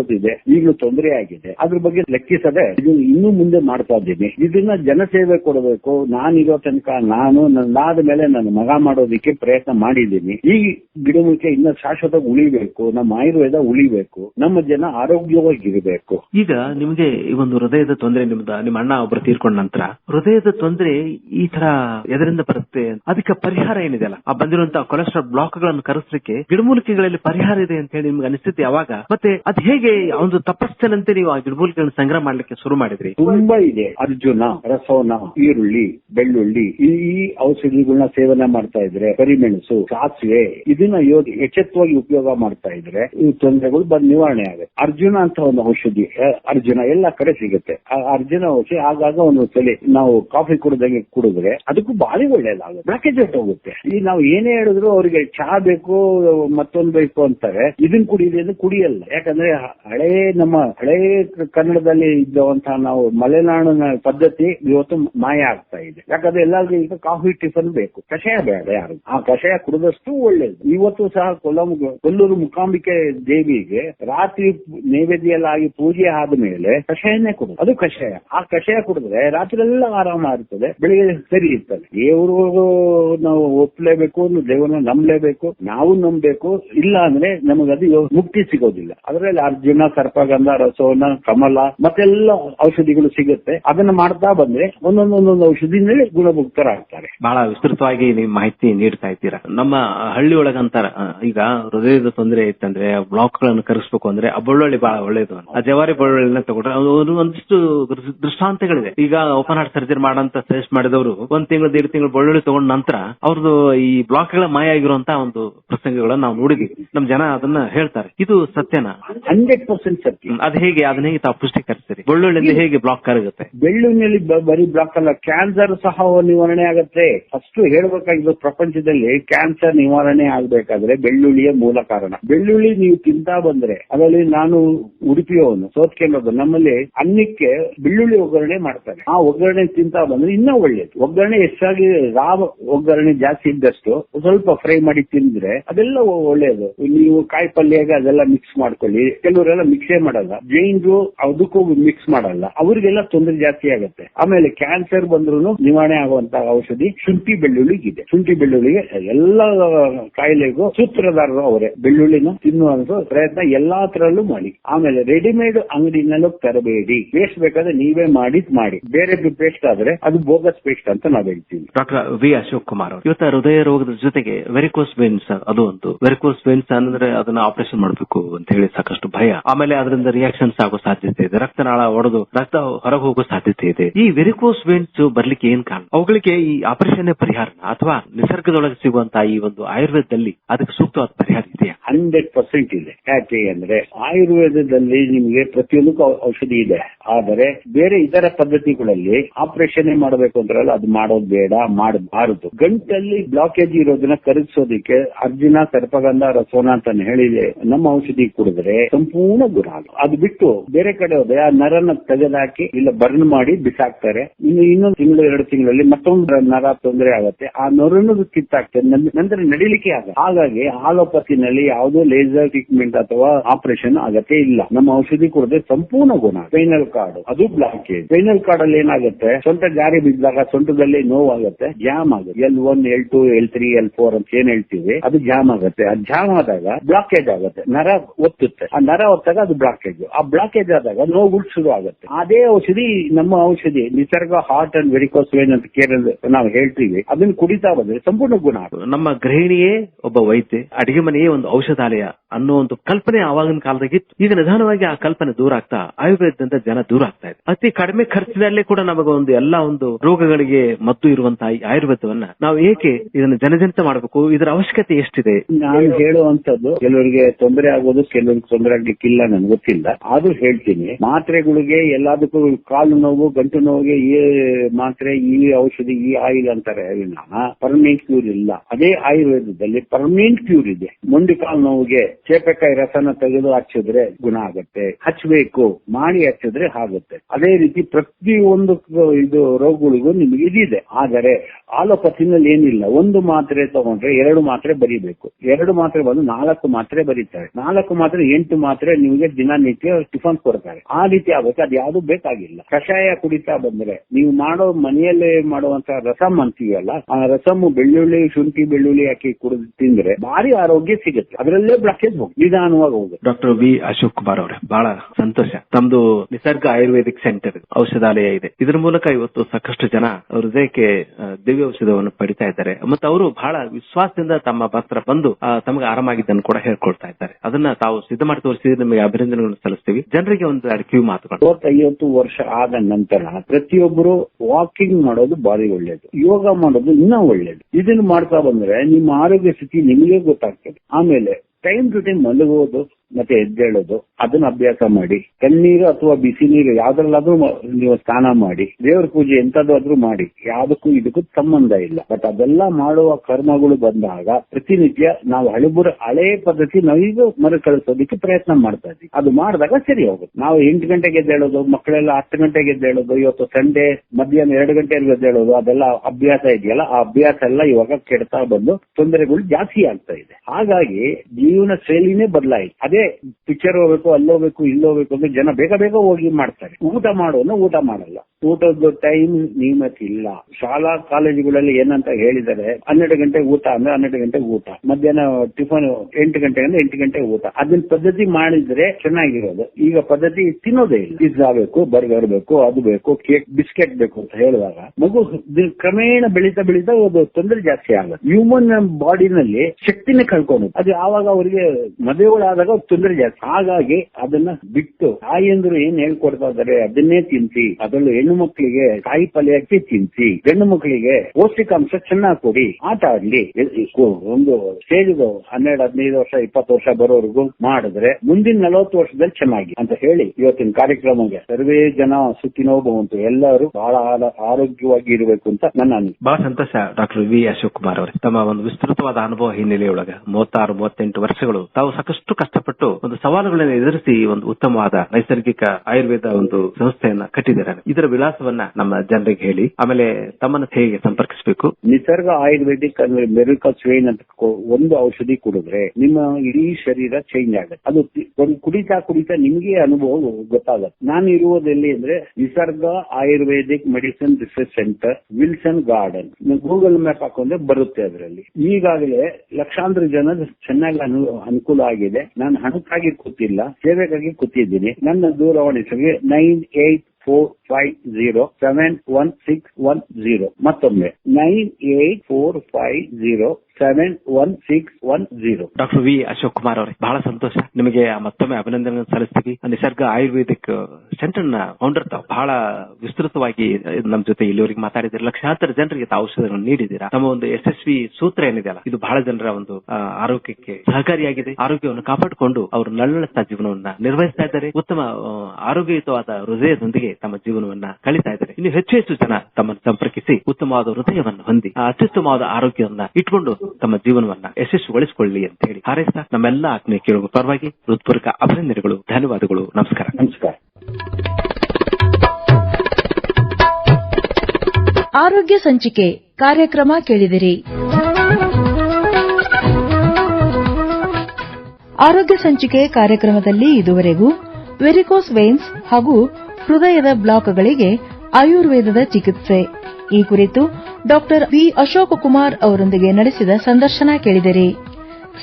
ಕಚ್ಚಿರೋದಿದೆ ಈಗಲೂ ತೊಂದರೆ ಆಗಿದೆ. ಅದ್ರ ಬಗ್ಗೆ ಲೆಕ್ಕಿಸದೆ ಇದು ಇನ್ನೂ ಮುಂದೆ ಮಾಡ್ತಾ ಇದ್ದೀನಿ. ಇದನ್ನ ಜನಸೇವೆ ಕೊಡಬೇಕು. ನಾನಿರೋ ತನಕ ನಾನು ನನ್ನಾದ ಮೇಲೆ ನನ್ನ ಮಗ ಮಾಡೋದಿಕ್ಕೆ ಪ್ರಯತ್ನ ಮಾಡಿದ್ದೀನಿ. ಈ ಗಿಡಮೂಲಿಕೆ ಇನ್ನ ಶಾಶ್ವತ ಉಳಿಬೇಕು. ನಮ್ಮ ಆಯುರ್ವೇದ ಉಳಿಬೇಕು. ನಮ್ಮ ಜನ ಆರೋಗ್ಯವಾಗಿರಬೇಕು. ಈಗ ನಿಮಗೆ ಈ ಒಂದು ಹೃದಯದ ತೊಂದರೆ ನಿಮ್ದು ನಿಮ್ಮ ಅಣ್ಣ ಒಬ್ರು ತೀರ್ಕೊಂಡ ನಂತರ, ಹೃದಯದ ತೊಂದರೆ ಈ ತರ ಎದರಿಂದ ಬರುತ್ತೆ? ಅದಕ್ಕೆ ಪರಿಹಾರ ಏನಿದೆ ಅಲ್ಲ? ಆ ಬಂದಿರುವಂತಹ ಕೊಲೆಸ್ಟ್ರಾಲ್ ಬ್ಲಾಕ್ಗಳನ್ನು ಕರೆಸಲಿಕ್ಕೆ ಗಿಡಮೂಲಿಕೆಗಳಲ್ಲಿ ಪರಿಹಾರ ಇದೆ ಅಂತ ಹೇಳಿ ನಿಮ್ಗೆ ಅನಿಸ್ತಿತ್ತು ಯಾವಾಗ? ಮತ್ತೆ ಅದ್ ಹೇಗೆ ಒಂದು ತಪಸ್ಸನಂತೆ ನೀವು ಆ ಗಿಡಮೂಲಿಕೆಗಳನ್ನ ಸಂಗ್ರಹ ಮಾಡ್ಲಿಕ್ಕೆ ಶುರು ಮಾಡಿದ್ರಿ? ತುಂಬಾ ಇದೆ. ಅರ್ಜುನ ರಸವನ ಈರುಳ್ಳಿ, ಬೆಳ್ಳುಳ್ಳಿ, ಈ ಔಷಧಿಗಳನ್ನ ಸೇವನೆ ಮಾಡ್ತಾ ಇದ್ರೆ, ಕರಿಮೆಣಸು, ಸಾಸಿವೆ, ಇದನ್ನ ಯೋಗ ಎಚ್ಚೆತ್ತವಾಗಿ ಉಪಯೋಗ ಮಾಡ್ತಾ ಇದ್ರೆ, ಈ ತೊಂದರೆಗಳು ಬಂದ್ ನಿವಾರಣೆ ಆಗುತ್ತೆ. ಅರ್ಜುನ ಅಂತ ಒಂದು ಔಷಧಿ ಅರ್ಜುನ, ಎಲ್ಲ ಕಡೆ ಸಿಗುತ್ತೆ. ಆ ಅರ್ಜುನ ಔಷಧಿ ಆಗಾಗ ಒಂದು ಸಲ ನಾವು ಕಾಫಿ ಕುಡಿದಂಗೆ ಕುಡಿದ್ರೆ ಅದಕ್ಕೂ ಬಾರಿ ಒಳ್ಳೇದಾಗುತ್ತೆ. ಬ್ಲಾಕೇಜ್ ಹೋಗುತ್ತೆ. ಈ ನಾವು ಏನೇ ಹೇಳಿದ್ರು ಅವರಿಗೆ ಚಹಾ ಬೇಕು, ಮತ್ತೊಂದು ಬೇಕು ಅಂತಾರೆ. ಇದನ್ನ ಕುಡಿಯಿರಿ ಅಂದ್ರೆ ಕುಡಿಯಲ್ಲ. ಯಾಕಂದ್ರೆ ಹಳೇ ನಮ್ಮ ಹಳೇ ಕನ್ನಡದಲ್ಲಿ ಇದ್ದಂತಹ ನಾವು ಮಲೆನಾಡಿನ ಪದ್ಧತಿ ಇವತ್ತು ಮಾಯ ಆಗ್ತಾ ಇದೆ. ಯಾಕಂದ್ರೆ ಎಲ್ಲರಿಗೂ ಈಗ ಕಾಫಿ ಟಿಫನ್ ಬೇಕು. ಕಷಾಯ ಬೇಡ ಯಾರು. ಆ ಕಷಾಯ ಕುಡಿದಷ್ಟು ಒಳ್ಳೇದು. ಇವತ್ತು ಸಹ ಕೊಲ್ಲಂ ಕೊಲ್ಲೂರು ಮುಕಾಂಬಿಕೆ ದೇವಿಗೆ ರಾತ್ರಿ ನೈವೇದ್ಯಲ್ಲಾಗಿ ಪೂಜೆ ಆದ ಆದ್ಮೇಲೆ ಕಷಾಯನೇ ಕೊಡು. ಅದು ಕಷಾಯ. ಆ ಕಷಾಯ ಕುಡಿದ್ರೆ ರಾತ್ರಿ ಎಲ್ಲ ಆರಾಮ ಆಗ್ತದೆ. ಬೆಳಿಗ್ಗೆ ಸರಿ ಇರ್ತದೆ. ದೇವರು ನಾವು ಒಪ್ಪಲೇಬೇಕು ದೇವರನ್ನ ನಂಬಲೇಬೇಕು, ನಾವು ನಂಬಬೇಕು. ಇಲ್ಲ ಅಂದ್ರೆ ನಮಗದು ಮುಕ್ತಿ ಸಿಗೋದಿಲ್ಲ. ಅದರಲ್ಲಿ ಅರ್ಜುನ ಸರ್ಪಗಂಧ ರಸೋನ ಕಮಲ ಮತ್ತೆಲ್ಲ ಔಷಧಿಗಳು ಸಿಗುತ್ತೆ. ಅದನ್ನ ಮಾಡ್ತಾ ಬಂದ್ರೆ ಒಂದೊಂದೊಂದೊಂದು ಔಷಧಿನೇ ಗುಣಮುಕ್ತರಾಗ್ತಾರೆ. ಬಹಳ ವಿಸ್ತೃತವಾಗಿ ನೀವು ಮಾಹಿತಿ ನೀಡ್ತಾ ಇದ್ದೀರಾ? ನಮ್ಮ ಹಳ್ಳಿ ಒಳಗಂತಾರ ಈಗ ಹೃದಯದ ತೊಂದರೆ ಇತ್ತಂದ್ರೆ ಬ್ಲಾಕ್ಗಳನ್ನು ಕರೆಸ್ಬೇಕು ಅಂದ್ರೆ ಆ ಬೆಳ್ಳುಳ್ಳಿ ಬಹಳ ಒಳ್ಳೇದು ಆ ಜವಾರಿ ಬೆಳ್ಳುಳ್ಳಿನ ತಗೊಂಡ್ರೆ ಒಂದಿಷ್ಟು ದೃಷ್ಟಾಂತಗಳಿದೆ ಈಗ ಓಪನ್ ಹಾರ್ಟ್ ಸರ್ಜರಿ ಮಾಡಂತ ಸಜೆಸ್ಟ್ ಮಾಡಿದವರು ಒಂದ್ ತಿಂಗಳು ಎರಡು ತಿಂಗಳು ಬೆಳ್ಳುಳ್ಳಿ ತಗೊಂಡ ನಂತರ ಅವ್ರದ್ದು ಈ ಬ್ಲಾಕ್ಗಳ ಮಾಯ ಆಗಿರುವಂತಹ ಒಂದು ಪ್ರಸಂಗಗಳನ್ನ ನಾವು ನೋಡಿದೀವಿ. ನಮ್ ಜನ ಅದನ್ನ ಹೇಳ್ತಾರೆ. ಇದು ಸತ್ಯನಾ? ಹಂಡ್ರೆಡ್ ಪರ್ಸೆಂಟ್ ಸತ್ಯ. ಅದು ಹೇಗೆ? ಅದನ್ನ ಹೇಗೆ ತಾವು ಪುಷ್ಟೀಕರಿಸ್ತೀರಿ? ಬೆಳ್ಳುಳ್ಳಿಯಿಂದ ಹೇಗೆ ಬ್ಲಾಕ್ ಆಗುತ್ತೆ ಬೆಳ್ಳುಳ್ಳಿಯಲ್ಲಿ ಬರೀ ಬ್ಲಾಕ್ ಅಲ್ಲ ಕ್ಯಾನ್ಸರ್ ಸಹ ನಿವಾರಣೆ ಆಗುತ್ತೆ. ಫಸ್ಟ್ ಹೇಳಬೇಕಾಗಿರೋ ಪ್ರಪಂಚದಲ್ಲಿ ಕ್ಯಾನ್ಸರ್ ನಿವಾರಣೆ ಆಗ್ಬೇಕಾದ್ರೆ ಬೆಳ್ಳುಳ್ಳಿಯ ಮೂಲ ಕಾರಣ. ಬೆಳ್ಳುಳ್ಳಿ ನೀವು ತಿಂತಾ ಬಂದ್ರೆ ಅದರಲ್ಲಿ ನಾನು ಉಡುಪಿಯವನು ಸೋತ್ಕೊಂಡು ನಮ್ಮಲ್ಲಿ ಅನ್ನಕ್ಕೆ ಬೆಳ್ಳುಳ್ಳಿ ಒಗ್ಗರಣೆ ಮಾಡ್ತಾರೆ. ಆ ಒಗ್ಗರಣೆ ತಿಂತಾ ಬಂದ್ರೆ ಇನ್ನೂ ಒಳ್ಳೇದು. ಒಗ್ಗರಣೆ ಹೆಚ್ಚಾಗಿ ರಾವ್ ಒಗ್ಗರಣೆ ಜಾಸ್ತಿ ಇದ್ದಷ್ಟು ಸ್ವಲ್ಪ ಫ್ರೈ ಮಾಡಿ ತಿಂದ್ರೆ ಅದೆಲ್ಲ ಒಳ್ಳೇದು. ನೀವು ಕಾಯಿ ಪಲ್ಯಗೆ ಅದೆಲ್ಲ ಮಿಕ್ಸ್ ಮಾಡ್ಕೊಳ್ಳಿ. ಕೆಲವರೆಲ್ಲ ಮಿಕ್ಸೇ ಮಾಡಲ್ಲ. ಜೈನ್ರು ಅದಕ್ಕೂ ಮಿಕ್ಸ್ ಮಾಡಲ್ಲ. ಅವರಿಗೆಲ್ಲ ತೊಂದರೆ ಜಾಸ್ತಿ ಆಗುತ್ತೆ. ಆಮೇಲೆ ಕ್ಯಾನ್ಸರ್ ಬಂದ್ರು ನಿವಾರಣೆ ಆಗುವಂತಹ ಔಷಧಿ ಶುಂಠಿ ಬೆಳ್ಳುಳ್ಳಿಗಿದೆ. ಶುಂಠಿ ಬೆಳ್ಳುಳ್ಳಿಗೆ ಎಲ್ಲ ಕಾಯಿಲೆಗೂ ಸೂತ್ರಧಾರರು ಅವರೇ. ಬೆಳ್ಳುಳ್ಳಿನ ತಿನ್ನುವಂತ ಪ್ರಯತ್ನ ಎಲ್ಲಾ ತರಲ್ಲೂ ಮಾಡಿ. ಆಮೇಲೆ ರೆಡಿಮೇಡ್ ಅಂಗಡಿನಲ್ಲೂ ತರಬೇಡಿ. ಪೇಸ್ಟ್ ಬೇಕಾದ್ರೆ ನೀವೇ ಮಾಡಿ ಮಾಡಿ. ಬೇರೆ ಪೇಸ್ಟ್ ಆದ್ರೆ ಅದು ಬೋಗಸ್ ಪೇಸ್ಟ್ ಅಂತ ನಾವ್ ಹೇಳ್ತೀವಿ. ಡಾಕ್ಟರ್ ವಿ ಅಶೋಕ್ ಕುಮಾರ್ ಇವತ್ತು ಹೃದಯ ರೋಗದ ಜೊತೆಗೆ ವೆರಿಕೋಸ್ ವೆನ್ಸ್ ಅದು ಒಂದು. ವೆರಿಕೋಸ್ ವೆನ್ಸ್ ಅಂದ್ರೆ ಅದನ್ನ ಆಪರೇಷನ್ ಮಾಡಬೇಕು ಅಂತ ಹೇಳಿ ಸಾಕಷ್ಟು ಭಯ. ಆಮೇಲೆ ಅದರಿಂದ ರಿಯಾಕ್ಷನ್ಸ್ ಆಗೋ ಸಾಧ್ಯತೆ ಇದೆ. ರಕ್ತನಾಳ ಒಡೆದು ರಕ್ತ ಹೊರಗೆ ಹೋಗೋ ಸಾಧ್ಯತೆ ಇದೆ. ಈ ವೆರಿಕೋಸ್ ವೇನ್ಸ್ ಬರ್ಲಿಕ್ಕೆ ಏನ್ ಕಾರಣ? ಅವುಗಳಿಗೆ ಈ ಆಪರೇಷನ್ ಪರಿಹಾರ ಅಥವಾ ನಿಸರ್ಗದೊಳಗೆ ಸಿಗುವಂತಹ ಈ ಒಂದು ಆಯುರ್ವೇದದಲ್ಲಿ ಅದಕ್ಕೆ ಸೂಕ್ತವಾದ ಪರಿಹಾರ ಇದೆಯಾ? ಹಂಡ್ರೆಡ್ ಪರ್ಸೆಂಟ್ ಇದೆ. ಯಾಕೆ ಅಂದ್ರೆ ಆಯುರ್ವೇದದಲ್ಲಿ ನಿಮಗೆ ಪ್ರತಿಯೊಂದಕ್ಕೂ ಔಷಧಿ ಇದೆ. ಆದರೆ ಬೇರೆ ಇತರ ಪದ್ಧತಿಗಳಲ್ಲಿ ಆಪರೇಷನ್ ಮಾಡಬೇಕು ಅಂದ್ರಲ್ಲ ಅದು ಮಾಡೋದು ಬೇಡ ಮಾಡಬಾರದು ಗಂಟಲ್ಲಿ ಬ್ಲಾಕೇಜ್ ಇರೋದನ್ನ ಕರಗಿಸೋದಕ್ಕೆ ಅರ್ಜುನ ಸರ್ಪಗಂಧ ರಸೋನ ಅಂತ ಹೇಳಿದೆ. ನಮ್ಮ ಔಷಧಿ ಕುಡಿದ್ರೆ ಸಂಪೂರ್ಣ ಗುಣ ಆಗುತ್ತೆ. ಅದು ಬಿಟ್ಟು ಬೇರೆ ಕಡೆ ಹೋದ್ರೆ ಆ ನರನ ತೆಗೆದಾಕಿ ಇಲ್ಲ ಬರ್ನ್ ಮಾಡಿ ಬಿಸಾಕ್ತಾರೆ. ಇನ್ನು ಇನ್ನೊಂದು ತಿಂಗಳು, ಎರಡು ತಿಂಗಳಲ್ಲಿ ಮತ್ತೊಂದು ನರ ತೊಂದರೆ ಆಗುತ್ತೆ. ಆ ನರನು ಕಿತ್ತಾಗ್ತದೆ ನಂತರ ನಡಿಲಿಕ್ಕೆ ಆಗ ಹಾಗಾಗಿ ಆಲೋಪತಿನಲ್ಲಿ ಯಾವುದೋ ಲೇಸರ್ ಟ್ರೀಟ್ಮೆಂಟ್ ಅಥವಾ ಆಪರೇಷನ್ ಅಗತ್ಯ ಇಲ್ಲ. ನಮ್ಮ ಔಷಧಿ ಕೊಡದೆ ಸಂಪೂರ್ಣ ಗುಣ. ಸ್ಪೈನಲ್ ಕಾರ್ಡ್ ಅದು ಬ್ಲಾಕೇಜ್ ಸ್ಪೈನಲ್ ಕಾರ್ಡ್ ಅಲ್ಲಿ ಏನಾಗುತ್ತೆ? ಸ್ವಂತ ಗಾರಿ ಬಿದ್ದಾಗ ಸೊಂಟದಲ್ಲಿ ನೋವಾಗುತ್ತೆ ಜಾಮ್ ಆಗುತ್ತೆ. L one L two L three L four ಅಂತ ಏನ್ ಹೇಳ್ತೀವಿ? ಅದು ಜಾಮ್ ಆಗುತ್ತೆ. ಆ ಜಾಮ್ ಆದಾಗ ಬ್ಲಾಕೇಜ್ ಆಗುತ್ತೆ. ನರ ಒತ್ತುತ್ತೆ. ಆ ನರ ಒತ್ತಾಗ ಅದು ಬ್ಲಾಕೇಜ್ ಆ ಬ್ಲಾಕೇಜ್ ಆದಾಗ ನೋವುಗಳು ಶುರು ಆಗುತ್ತೆ ಅದೇ ಔಷಧಿ ನಮ್ಮ ಔಷಧಿ Nisarga heart and varicose vein ಅಂತ ಕೇರಳ ನಾವು ಹೇಳ್ತೀವಿ. ಅದನ್ನ ಕುಡಿತಾ ಬಂದ್ರೆ ಸಂಪೂರ್ಣ ಗುಣ ಆಗುತ್ತೆ. ನಮ್ಮ ಗೃಹಿಣಿಯೇ ಒಬ್ಬ ವೈದ್ಯ ಅಡಿಗೆ ಮನೆಯೇ ಒಂದು ಔಷಧಾಲಯ ಅನ್ನೋ ಒಂದು ಕಲ್ಪನೆ ಆವಾಗಿನ ಕಾಲದಾಗಿತ್ತು ಈಗ ನಿಧಾನವಾಗಿ ಆ ಕಲ್ಪನೆ ದೂರ ಆಗ್ತಾ ಆಯುರ್ವೇದದಿಂದ ಜನ ದೂರ ಆಗ್ತಾ ಇದೆ. ಅತಿ ಕಡಿಮೆ ಖರ್ಚಿನಲ್ಲೇ ಕೂಡ ನಮಗೆ ಒಂದು ಎಲ್ಲ ಒಂದು ರೋಗಗಳಿಗೆ ಮದ್ದು ಇರುವಂತಹ ಆಯುರ್ವೇದವನ್ನ ನಾವು ಏಕೆ ಇದನ್ನು ಜನಜನಿತ ಮಾಡಬೇಕು? ಇದರ ಅವಶ್ಯಕತೆ ಎಷ್ಟಿದೆ? ನಾನು ಹೇಳುವಂತದ್ದು ಕೆಲವರಿಗೆ ತೊಂದರೆ ಆಗೋದು ಕೆಲವರಿಗೆ ತೊಂದರೆ ಆಗ್ಲಿಕ್ಕಿಲ್ಲ ನನ್ಗೆ ಗೊತ್ತಿಲ್ಲ. ಆದ್ರೂ ಹೇಳ್ತೀನಿ, ಮಾತ್ರೆಗಳಿಗೆ ಎಲ್ಲದಕ್ಕೂ ಕಾಲು ನೋವು, ಗಂಟು ನೋವಿಗೆ ಈ ಮಾತ್ರೆ, ಈ ಔಷಧಿ, ಈ ಆಯಿಲ್ ಅಂತಾರೆ ಪರ್ಮನೆಂಟ್ ಕ್ಯೂರ್ ಇಲ್ಲ. ಅದೇ ಆಯುರ್ವೇದದಲ್ಲಿ ಪರ್ಮನೆಂಟ್ ಕ್ಯೂರ್ ಇದೆ. ಮುಂಡಿ ಕಾಲು ನೋವಿಗೆ ಚೇಪೆಕಾಯಿ ರಸನ ತೆಗೆದು ಹಚ್ಚಿದ್ರೆ ಗುಣ ಆಗುತ್ತೆ. ಹಚ್ಚಬೇಕು ಮಾಡಿ ಹಚ್ಚಿದ್ರೆ ಆಗುತ್ತೆ. ಅದೇ ರೀತಿ ಪ್ರತಿ ಒಂದು ಇದು ರೋಗಗಳಿಗೂ ನಿಮಗೆ ಇದಿದೆ. ಆದರೆ ಆಲೋಪತಿನಲ್ಲಿ ಏನಿಲ್ಲ. ಒಂದು ಮಾತ್ರೆ ತಗೊಂಡ್ರೆ ಎರಡು ಮಾತ್ರೆ ಬರೀಬೇಕು. ಎರಡು ಮಾತ್ರೆ ಬಂದು ನಾಲ್ಕು ಮಾತ್ರೆ ಬರೀತಾರೆ. ನಾಲ್ಕು ಮಾತ್ರೆ ಎಂಟು ಮಾತ್ರೆ ನಿಮಗೆ ದಿನನಿತ್ಯ ಟಿಫನ್ ಕೊಡ್ತಾರೆ. ಆ ರೀತಿ ಆಗುತ್ತೆ ಅದು ಯಾವುದು ಬೇಕಾಗಿಲ್ಲ. ಕಷಾಯ ಕುಡಿತಾ ಬಂದ್ರೆ ನೀವು ಮಾಡೋ ಮನೆಯಲ್ಲೇ ಮಾಡುವಂತ ರಸಂ ಅಂತೀವಲ್ಲ, ಆ ರಸಮ್ ಬೆಳ್ಳುಳ್ಳಿ, ಶುಂಠಿ, ಬೆಳ್ಳುಳ್ಳಿ ಹಾಕಿ ಕುಡಿದು ತಿಂದ್ರೆ ಭಾರಿ ಆರೋಗ್ಯ ಸಿಗುತ್ತೆ. ಅದರಲ್ಲೇ ಬ್ಲಾಕೇಜ್ ಹೋಗಿ ನಿಧಾನವಾಗಿ ಹೋಗುತ್ತೆ. ಡಾಕ್ಟರ್ ವಿ ಅಶೋಕ್ ಕುಮಾರ್ ಅವರೇ ಬಹಳ ಸಂತೋಷ. ತಮ್ದು ನಿಸರ್ಗ ಆಯುರ್ವೇದಿಕ್ ಸೆಂಟರ್ ಔಷಧಾಲಯ ಇದೆ. ಇದರ ಮೂಲಕ ಇವತ್ತು ಸಾಕಷ್ಟು ಜನ ಹೃದಯಕ್ಕೆ ದಿವ್ಯ ಔಷಧವನ್ನು ಪಡಿತಾ ಇದ್ದಾರೆ. ಮತ್ತೆ ಅವರು ಬಹಳ ವಿಶ್ವಾಸದಿಂದ ತಮ್ಮ ಪತ್ರ ಬಂದು ತಮಗೆ ಆರಾಮಾಗಿದ್ದನ್ನು ಕೂಡ ಹೇಳ್ಕೊಳ್ತಾ ಇದ್ದಾರೆ. ಅದನ್ನ ತಾವು ಸಿದ್ಧ ಮಾಡಿ ತೋರಿಸಿದ್ರೆ ನಿಮಗೆ ಅಭಿನಂದನೆಗಳನ್ನು ಸಲ್ಲಿಸ್ತೀವಿ. ಜನರಿಗೆ ಒಂದು ಕಿವಿ ಮಾತುಗಳು ಐವತ್ತು ವರ್ಷ ಆದ ನಂತರ ಪ್ರತಿಯೊಬ್ಬರು ವಾಕಿಂಗ್ ಮಾಡೋದು ಬಾರಿ ಒಳ್ಳೇದು. ಯೋಗ ಮಾಡೋದು ಇನ್ನೂ ಒಳ್ಳೇದು. ಇದನ್ನು ಮಾಡ್ತಾ ಬಂದ್ರೆ ನಿಮ್ಮ ಆರೋಗ್ಯ ಸ್ಥಿತಿ ನಿಮಗೆ ಗೊತ್ತಾಗ್ತದೆ. ಆಮೇಲೆ ಟೈಮ್ ಟು ಟೈಮ್ ಮಲಗೋದು ಮತ್ತೆ ಎದ್ದೇಳೋದು ಅದನ್ನ ಅಭ್ಯಾಸ ಮಾಡಿ. ತಣ್ಣೀರು ಅಥವಾ ಬಿಸಿ ನೀರು ಯಾವ್ದ್ರಲ್ಲಾದ್ರೂ ನೀವು ಸ್ನಾನ ಮಾಡಿ. ದೇವ್ರ ಪೂಜೆ ಎಂತದಾದ್ರೂ ಮಾಡಿ. ಯಾವ್ದಕ್ಕೂ ಇದಕ್ಕೂ ಸಂಬಂಧ ಇಲ್ಲ. ಬಟ್ ಅದೆಲ್ಲ ಮಾಡುವ ಕರ್ಮಗಳು ಬಂದಾಗ ಪ್ರತಿನಿತ್ಯ ನಾವು ಹಳಿಬುರ ಹಳೆ ಪದ್ಧತಿ ನಾವೀಗ ಮರುಕಳಿಸೋದಕ್ಕೆ ಪ್ರಯತ್ನ ಮಾಡ್ತಾ ಇದ್ವಿ ಅದು ಮಾಡಿದಾಗ ಸರಿ ಹೋಗುತ್ತೆ. ನಾವು ಎಂಟು ಗಂಟೆಗೆ ಎದ್ದೇಳೋದು ಮಕ್ಕಳೆಲ್ಲ ಹತ್ತು ಗಂಟೆಗೆ ಎದ್ದೇಳೋದು ಇವತ್ತು ಸಂಡೆ, ಮಧ್ಯಾಹ್ನ ಎರಡು ಗಂಟೆಗೆ ಎದ್ದೇಳೋದು ಅದೆಲ್ಲ ಅಭ್ಯಾಸ ಇದೆಯಲ್ಲ, ಆ ಅಭ್ಯಾಸ ಎಲ್ಲ ಇವಾಗ ಕೆಡ್ತಾ ಬಂದು ತೊಂದರೆಗಳು ಜಾಸ್ತಿ ಆಗ್ತಾ ಇದೆ. ಹಾಗಾಗಿ ಜೀವನ ಶೈಲಿನೇ ಬದಲಾಯಿತು. ಪಿಕ್ಚರ್ ಹೋಗ್ಬೇಕು ಅಲ್ಲೋಗ್ಬೇಕು ಇಲ್ಲೋಗ್ಬೇಕು ಅಂದ್ರೆ ಜನ ಬೇಗ ಬೇಗ ಹೋಗಿ ಮಾಡ್ತಾರೆ. ಊಟ ಮಾಡೋನು ಊಟ ಮಾಡಲ್ಲ. ಊಟದ ಟೈಮ್ ನಿಯಮಕ್ಕೆ ಇಲ್ಲ ಶಾಲಾ ಕಾಲೇಜುಗಳಲ್ಲಿ ಏನಂತ ಹೇಳಿದರೆ ಹನ್ನೆರಡು ಗಂಟೆ ಊಟ ಅಂದ್ರೆ ಹನ್ನೆರಡು ಗಂಟೆ ಊಟ. ಮಧ್ಯಾಹ್ನ ಟಿಫನ್ ಎಂಟು ಗಂಟೆ ಅಂದ್ರೆ ಎಂಟು ಗಂಟೆ ಊಟ. ಅದನ್ನ ಪದ್ಧತಿ ಮಾಡಿದ್ರೆ ಚೆನ್ನಾಗಿರೋದು. ಈಗ ಪದ್ಧತಿ ತಿನ್ನೋದೇ ಇಲ್ಲ. ಪಿಜ್ಜಾ ಬೇಕು ಬರ್ಗರ್ ಬೇಕು, ಅದು ಬೇಕು ಕೇಕ್ ಬಿಸ್ಕೆಟ್ ಬೇಕು ಅಂತ ಹೇಳುವಾಗ ಮಗು ಕ್ರಮೇಣ ಬೆಳೀತಾ ಬೆಳೀತಾ ಅದು ತೊಂದರೆ ಜಾಸ್ತಿ ಆಗುತ್ತೆ. ಹ್ಯೂಮನ್ ಬಾಡಿನಲ್ಲಿ ಶಕ್ತಿನೇ ಕಳ್ಕೊಂಡು ಅದು ಯಾವಾಗ ಅವರಿಗೆ ಮದುವೆಗಳಾದಾಗ ತೊಂದರೆ ಜಾಸ್ತಿ ಹಾಗಾಗಿ ಅದನ್ನ ಬಿಟ್ಟು ತಾಯಿಯಂದ್ರು ಏನ್ ಹೇಳ್ಕೊಡ್ತಾ ಇದಾರೆ, ಅದನ್ನೇ ತಿನ್ಸಿ, ಅದರಲ್ಲೂ ಹೆಣ್ಣು ಮಕ್ಕಳಿಗೆ ಕಾಯಿ ಪಲ್ಯ ಹಾಕಿ ತಿನ್ಸಿ, ಗಂಡು ಮಕ್ಕಳಿಗೆ ಪೌಷ್ಟಿಕಾಂಶ ಚೆನ್ನಾಗಿ ಕೊಡಿ, ಆಟ ಆಡ್ಲಿ. ಒಂದು ಸ್ಟೇಜ್ ಹನ್ನೆರಡು, ಹದಿನೈದು ವರ್ಷ, ಇಪ್ಪತ್ತು ವರ್ಷ ಬರೋವರೆಗೂ ಮಾಡಿದ್ರೆ ಮುಂದಿನ ನಲವತ್ತು ವರ್ಷದಲ್ಲಿ ಚೆನ್ನಾಗಿ ಅಂತ ಹೇಳಿ ಇವತ್ತಿನ ಕಾರ್ಯಕ್ರಮಕ್ಕೆ ಸರ್ವೇ ಜನ ಸುತ್ತಿನೋ ಬಂತು ಎಲ್ಲರೂ ಬಹಳ ಆರ- ಆರೋಗ್ಯವಾಗಿ ಇರಬೇಕು ಅಂತ ನನ್ನ ಅನಿಸಿಕೆ. ಬಹಳ ಸಂತೋಷ, ಡಾಕ್ಟರ್ ವಿ ಅಶೋಕ್ ಕುಮಾರ್ ಅವರು. ತಮ್ಮ ಒಂದು ವಿಸ್ತೃತವಾದ ಅನುಭವ ಹಿನ್ನೆಲೆಯೊಳಗೆ ಮೂವತ್ತಾರು, ಮೂವತ್ತೆಂಟು ವರ್ಷಗಳು ತಾವು ಸಾಕಷ್ಟು ಕಷ್ಟಪಟ್ಟು ಒಂದು ಸವಾಲುಗಳನ್ನು ಎದುರಿಸಿ ಒಂದು ಉತ್ತಮವಾದ ನೈಸರ್ಗಿಕ ಆಯುರ್ವೇದ ಒಂದು ಸಂಸ್ಥೆಯನ್ನ ಕಟ್ಟಿದ್ದಾರೆ. ಇದರ ವಿಳಾಸವನ್ನ ನಮ್ಮ ಜನರಿಗೆ ಹೇಳಿ, ಆಮೇಲೆ ತಮ್ಮನ್ನು ಹೇಗೆ ಸಂಪರ್ಕಿಸಬೇಕು? ನಿಸರ್ಗ ಆಯುರ್ವೇದಿಕ್ ಅಂದ್ರೆ ಮೆರಿಕಲ್ ಸ್ವೇನ್ ಅಂತ ಒಂದು ಔಷಧಿ ಕುಡಿದ್ರೆ ನಿಮ್ಮ ಇಡೀ ಶರೀರ ಚೇಂಜ್ ಆಗುತ್ತೆ. ಅದು ಒಂದು ಕುಡಿತಾ ಕುಡಿತಾ ನಿಮ್ಗೆ ಅನುಭವ ಗೊತ್ತಾಗುತ್ತೆ. ನಾನು ಇರುವುದಲ್ಲಿ ಅಂದ್ರೆ Nisarga ayurvedic medicine research centre Wilson Garden. Google map ಹಾಕೊಂಡ್ರೆ ಬರುತ್ತೆ ಅದರಲ್ಲಿ. ಈಗಾಗಲೇ ಲಕ್ಷಾಂತರ ಜನ ಚೆನ್ನಾಗಿ ಅನು, ಅನುಕೂಲ ಆಗಿದೆ. ನಾನು ಹಣಕ್ಕಾಗಿ ಕೂತಿಲ್ಲ, ಸೇವೆಗಾಗಿ ಕೂತಿದ್ದೀನಿ. ನನ್ನ ದೂರವಾಣಿ ಸಂಖ್ಯೆ nine eight four five zero seven one six one zero. ಮತ್ತೊಮ್ಮೆ, nine eight four five zero seven one six one zero doctor V Ashok Kumar ಅವರೇ, ಬಹಳ ಸಂತೋಷ. ನಿಮಗೆ ಮತ್ತೊಮ್ಮೆ ಅಭಿನಂದನೆ ಸಲ್ಲಿಸ್ತೀವಿ. ನಿಸರ್ಗ ಆಯುರ್ವೇದಿಕ್ ಸೆಂಟರ್ನ ಫೌಂಡರ್ ತಾವು. ಬಹಳ ವಿಸ್ತೃತವಾಗಿ ನಮ್ಮ ಜೊತೆ ಇಲ್ಲಿವರೆಗೆ ಮಾತಾಡಿದ್ರೆ ಲಕ್ಷಾಂತರ ಜನರಿಗೆ ತಾವು ಔಷಧಗಳನ್ನು ನೀಡಿದ್ದೀರಾ? ತಮ್ಮ ಒಂದು ಯಶಸ್ವಿ ಸೂತ್ರ ಏನಿದೆಯಲ್ಲ, ಇದು ಬಹಳ ಜನರ ಒಂದು ಆರೋಗ್ಯಕ್ಕೆ ಸಹಕಾರಿಯಾಗಿದೆ. ಆರೋಗ್ಯವನ್ನು ಕಾಪಾಡಿಕೊಂಡು ಅವರು ನಳನಳಿಸ್ತಾ ಜೀವನವನ್ನ ನಿರ್ವಹಿಸ್ತಾ ಇದ್ದಾರೆ. ಉತ್ತಮ ಆರೋಗ್ಯಯುತವಾದ ಹೃದಯದೊಂದಿಗೆ ತಮ್ಮ ಜೀವನವನ್ನ ಕಳೀತಾ ಇದ್ದಾರೆ. ಇನ್ನು ಹೆಚ್ಚು ಹೆಚ್ಚು ಜನ ತಮ್ಮನ್ನು ಸಂಪರ್ಕಿಸಿ ಉತ್ತಮವಾದ ಹೃದಯವನ್ನು ಹೊಂದಿ, ಅತ್ಯುತ್ತಮವಾದ ಆರೋಗ್ಯವನ್ನ ಇಟ್ಕೊಂಡು ತಮ್ಮ ಜೀವನವನ್ನ ಯಶಸ್ವಿಗೊಳಿಸಿಕೊಳ್ಳಿ ಅಂತ ಹೇಳಿ ಹಾರೈಸ್ತಾ ನಮ್ಮೆಲ್ಲ ಆತ್ಮೀಯ ಕೇಳುವ ಪರವಾಗಿ ಹೃತ್ಪೂರ್ವಕ ಅಭಿನಂದನೆಗಳು ಧನ್ಯವಾದಗಳು ನಮಸ್ಕಾರ. ನಮಸ್ಕಾರ. ಆರೋಗ್ಯ ಸಂಚಿಕೆ ಕಾರ್ಯಕ್ರಮ ಕೇಳಿದಿರಿ. ಆರೋಗ್ಯ ಸಂಚಿಕೆ ಕಾರ್ಯಕ್ರಮದಲ್ಲಿ ಇದುವರೆಗೂ ವೆರಿಕೋಸ್ ವೇನ್ಸ್ ಹಾಗೂ ಹೃದಯದ ಬ್ಲಾಕ್ಗಳಿಗೆ ಆಯುರ್ವೇದದ ಚಿಕಿತ್ಸೆ. ಈ ಕುರಿತು ಡಾಕ್ಟರ್ ವಿ ಅಶೋಕ್ ಕುಮಾರ್ ಅವರೊಂದಿಗೆ ನಡೆಸಿದ ಸಂದರ್ಶನ ಕೇಳಿದಿರಿ.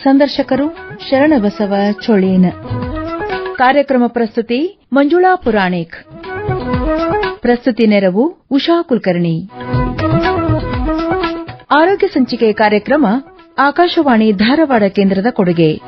ಸಂದರ್ಶಕರು ಶರಣಬಸವ ಚೋಳೇನ. ಕಾರ್ಯಕ್ರಮ ಪ್ರಸ್ತುತಿ ಮಂಜುಳಾ ಪುರಾಣಿಕ್. ಪ್ರಸ್ತುತಿ ನೆರವು ಉಷಾ ಕುಲಕರ್ಣಿ. ಆರೋಗ್ಯ ಸಂಚಿಕೆ ಕಾರ್ಯಕ್ರಮ ಆಕಾಶವಾಣಿ ಧಾರವಾಡ ಕೇಂದ್ರದ ಕೊಡುಗೆ.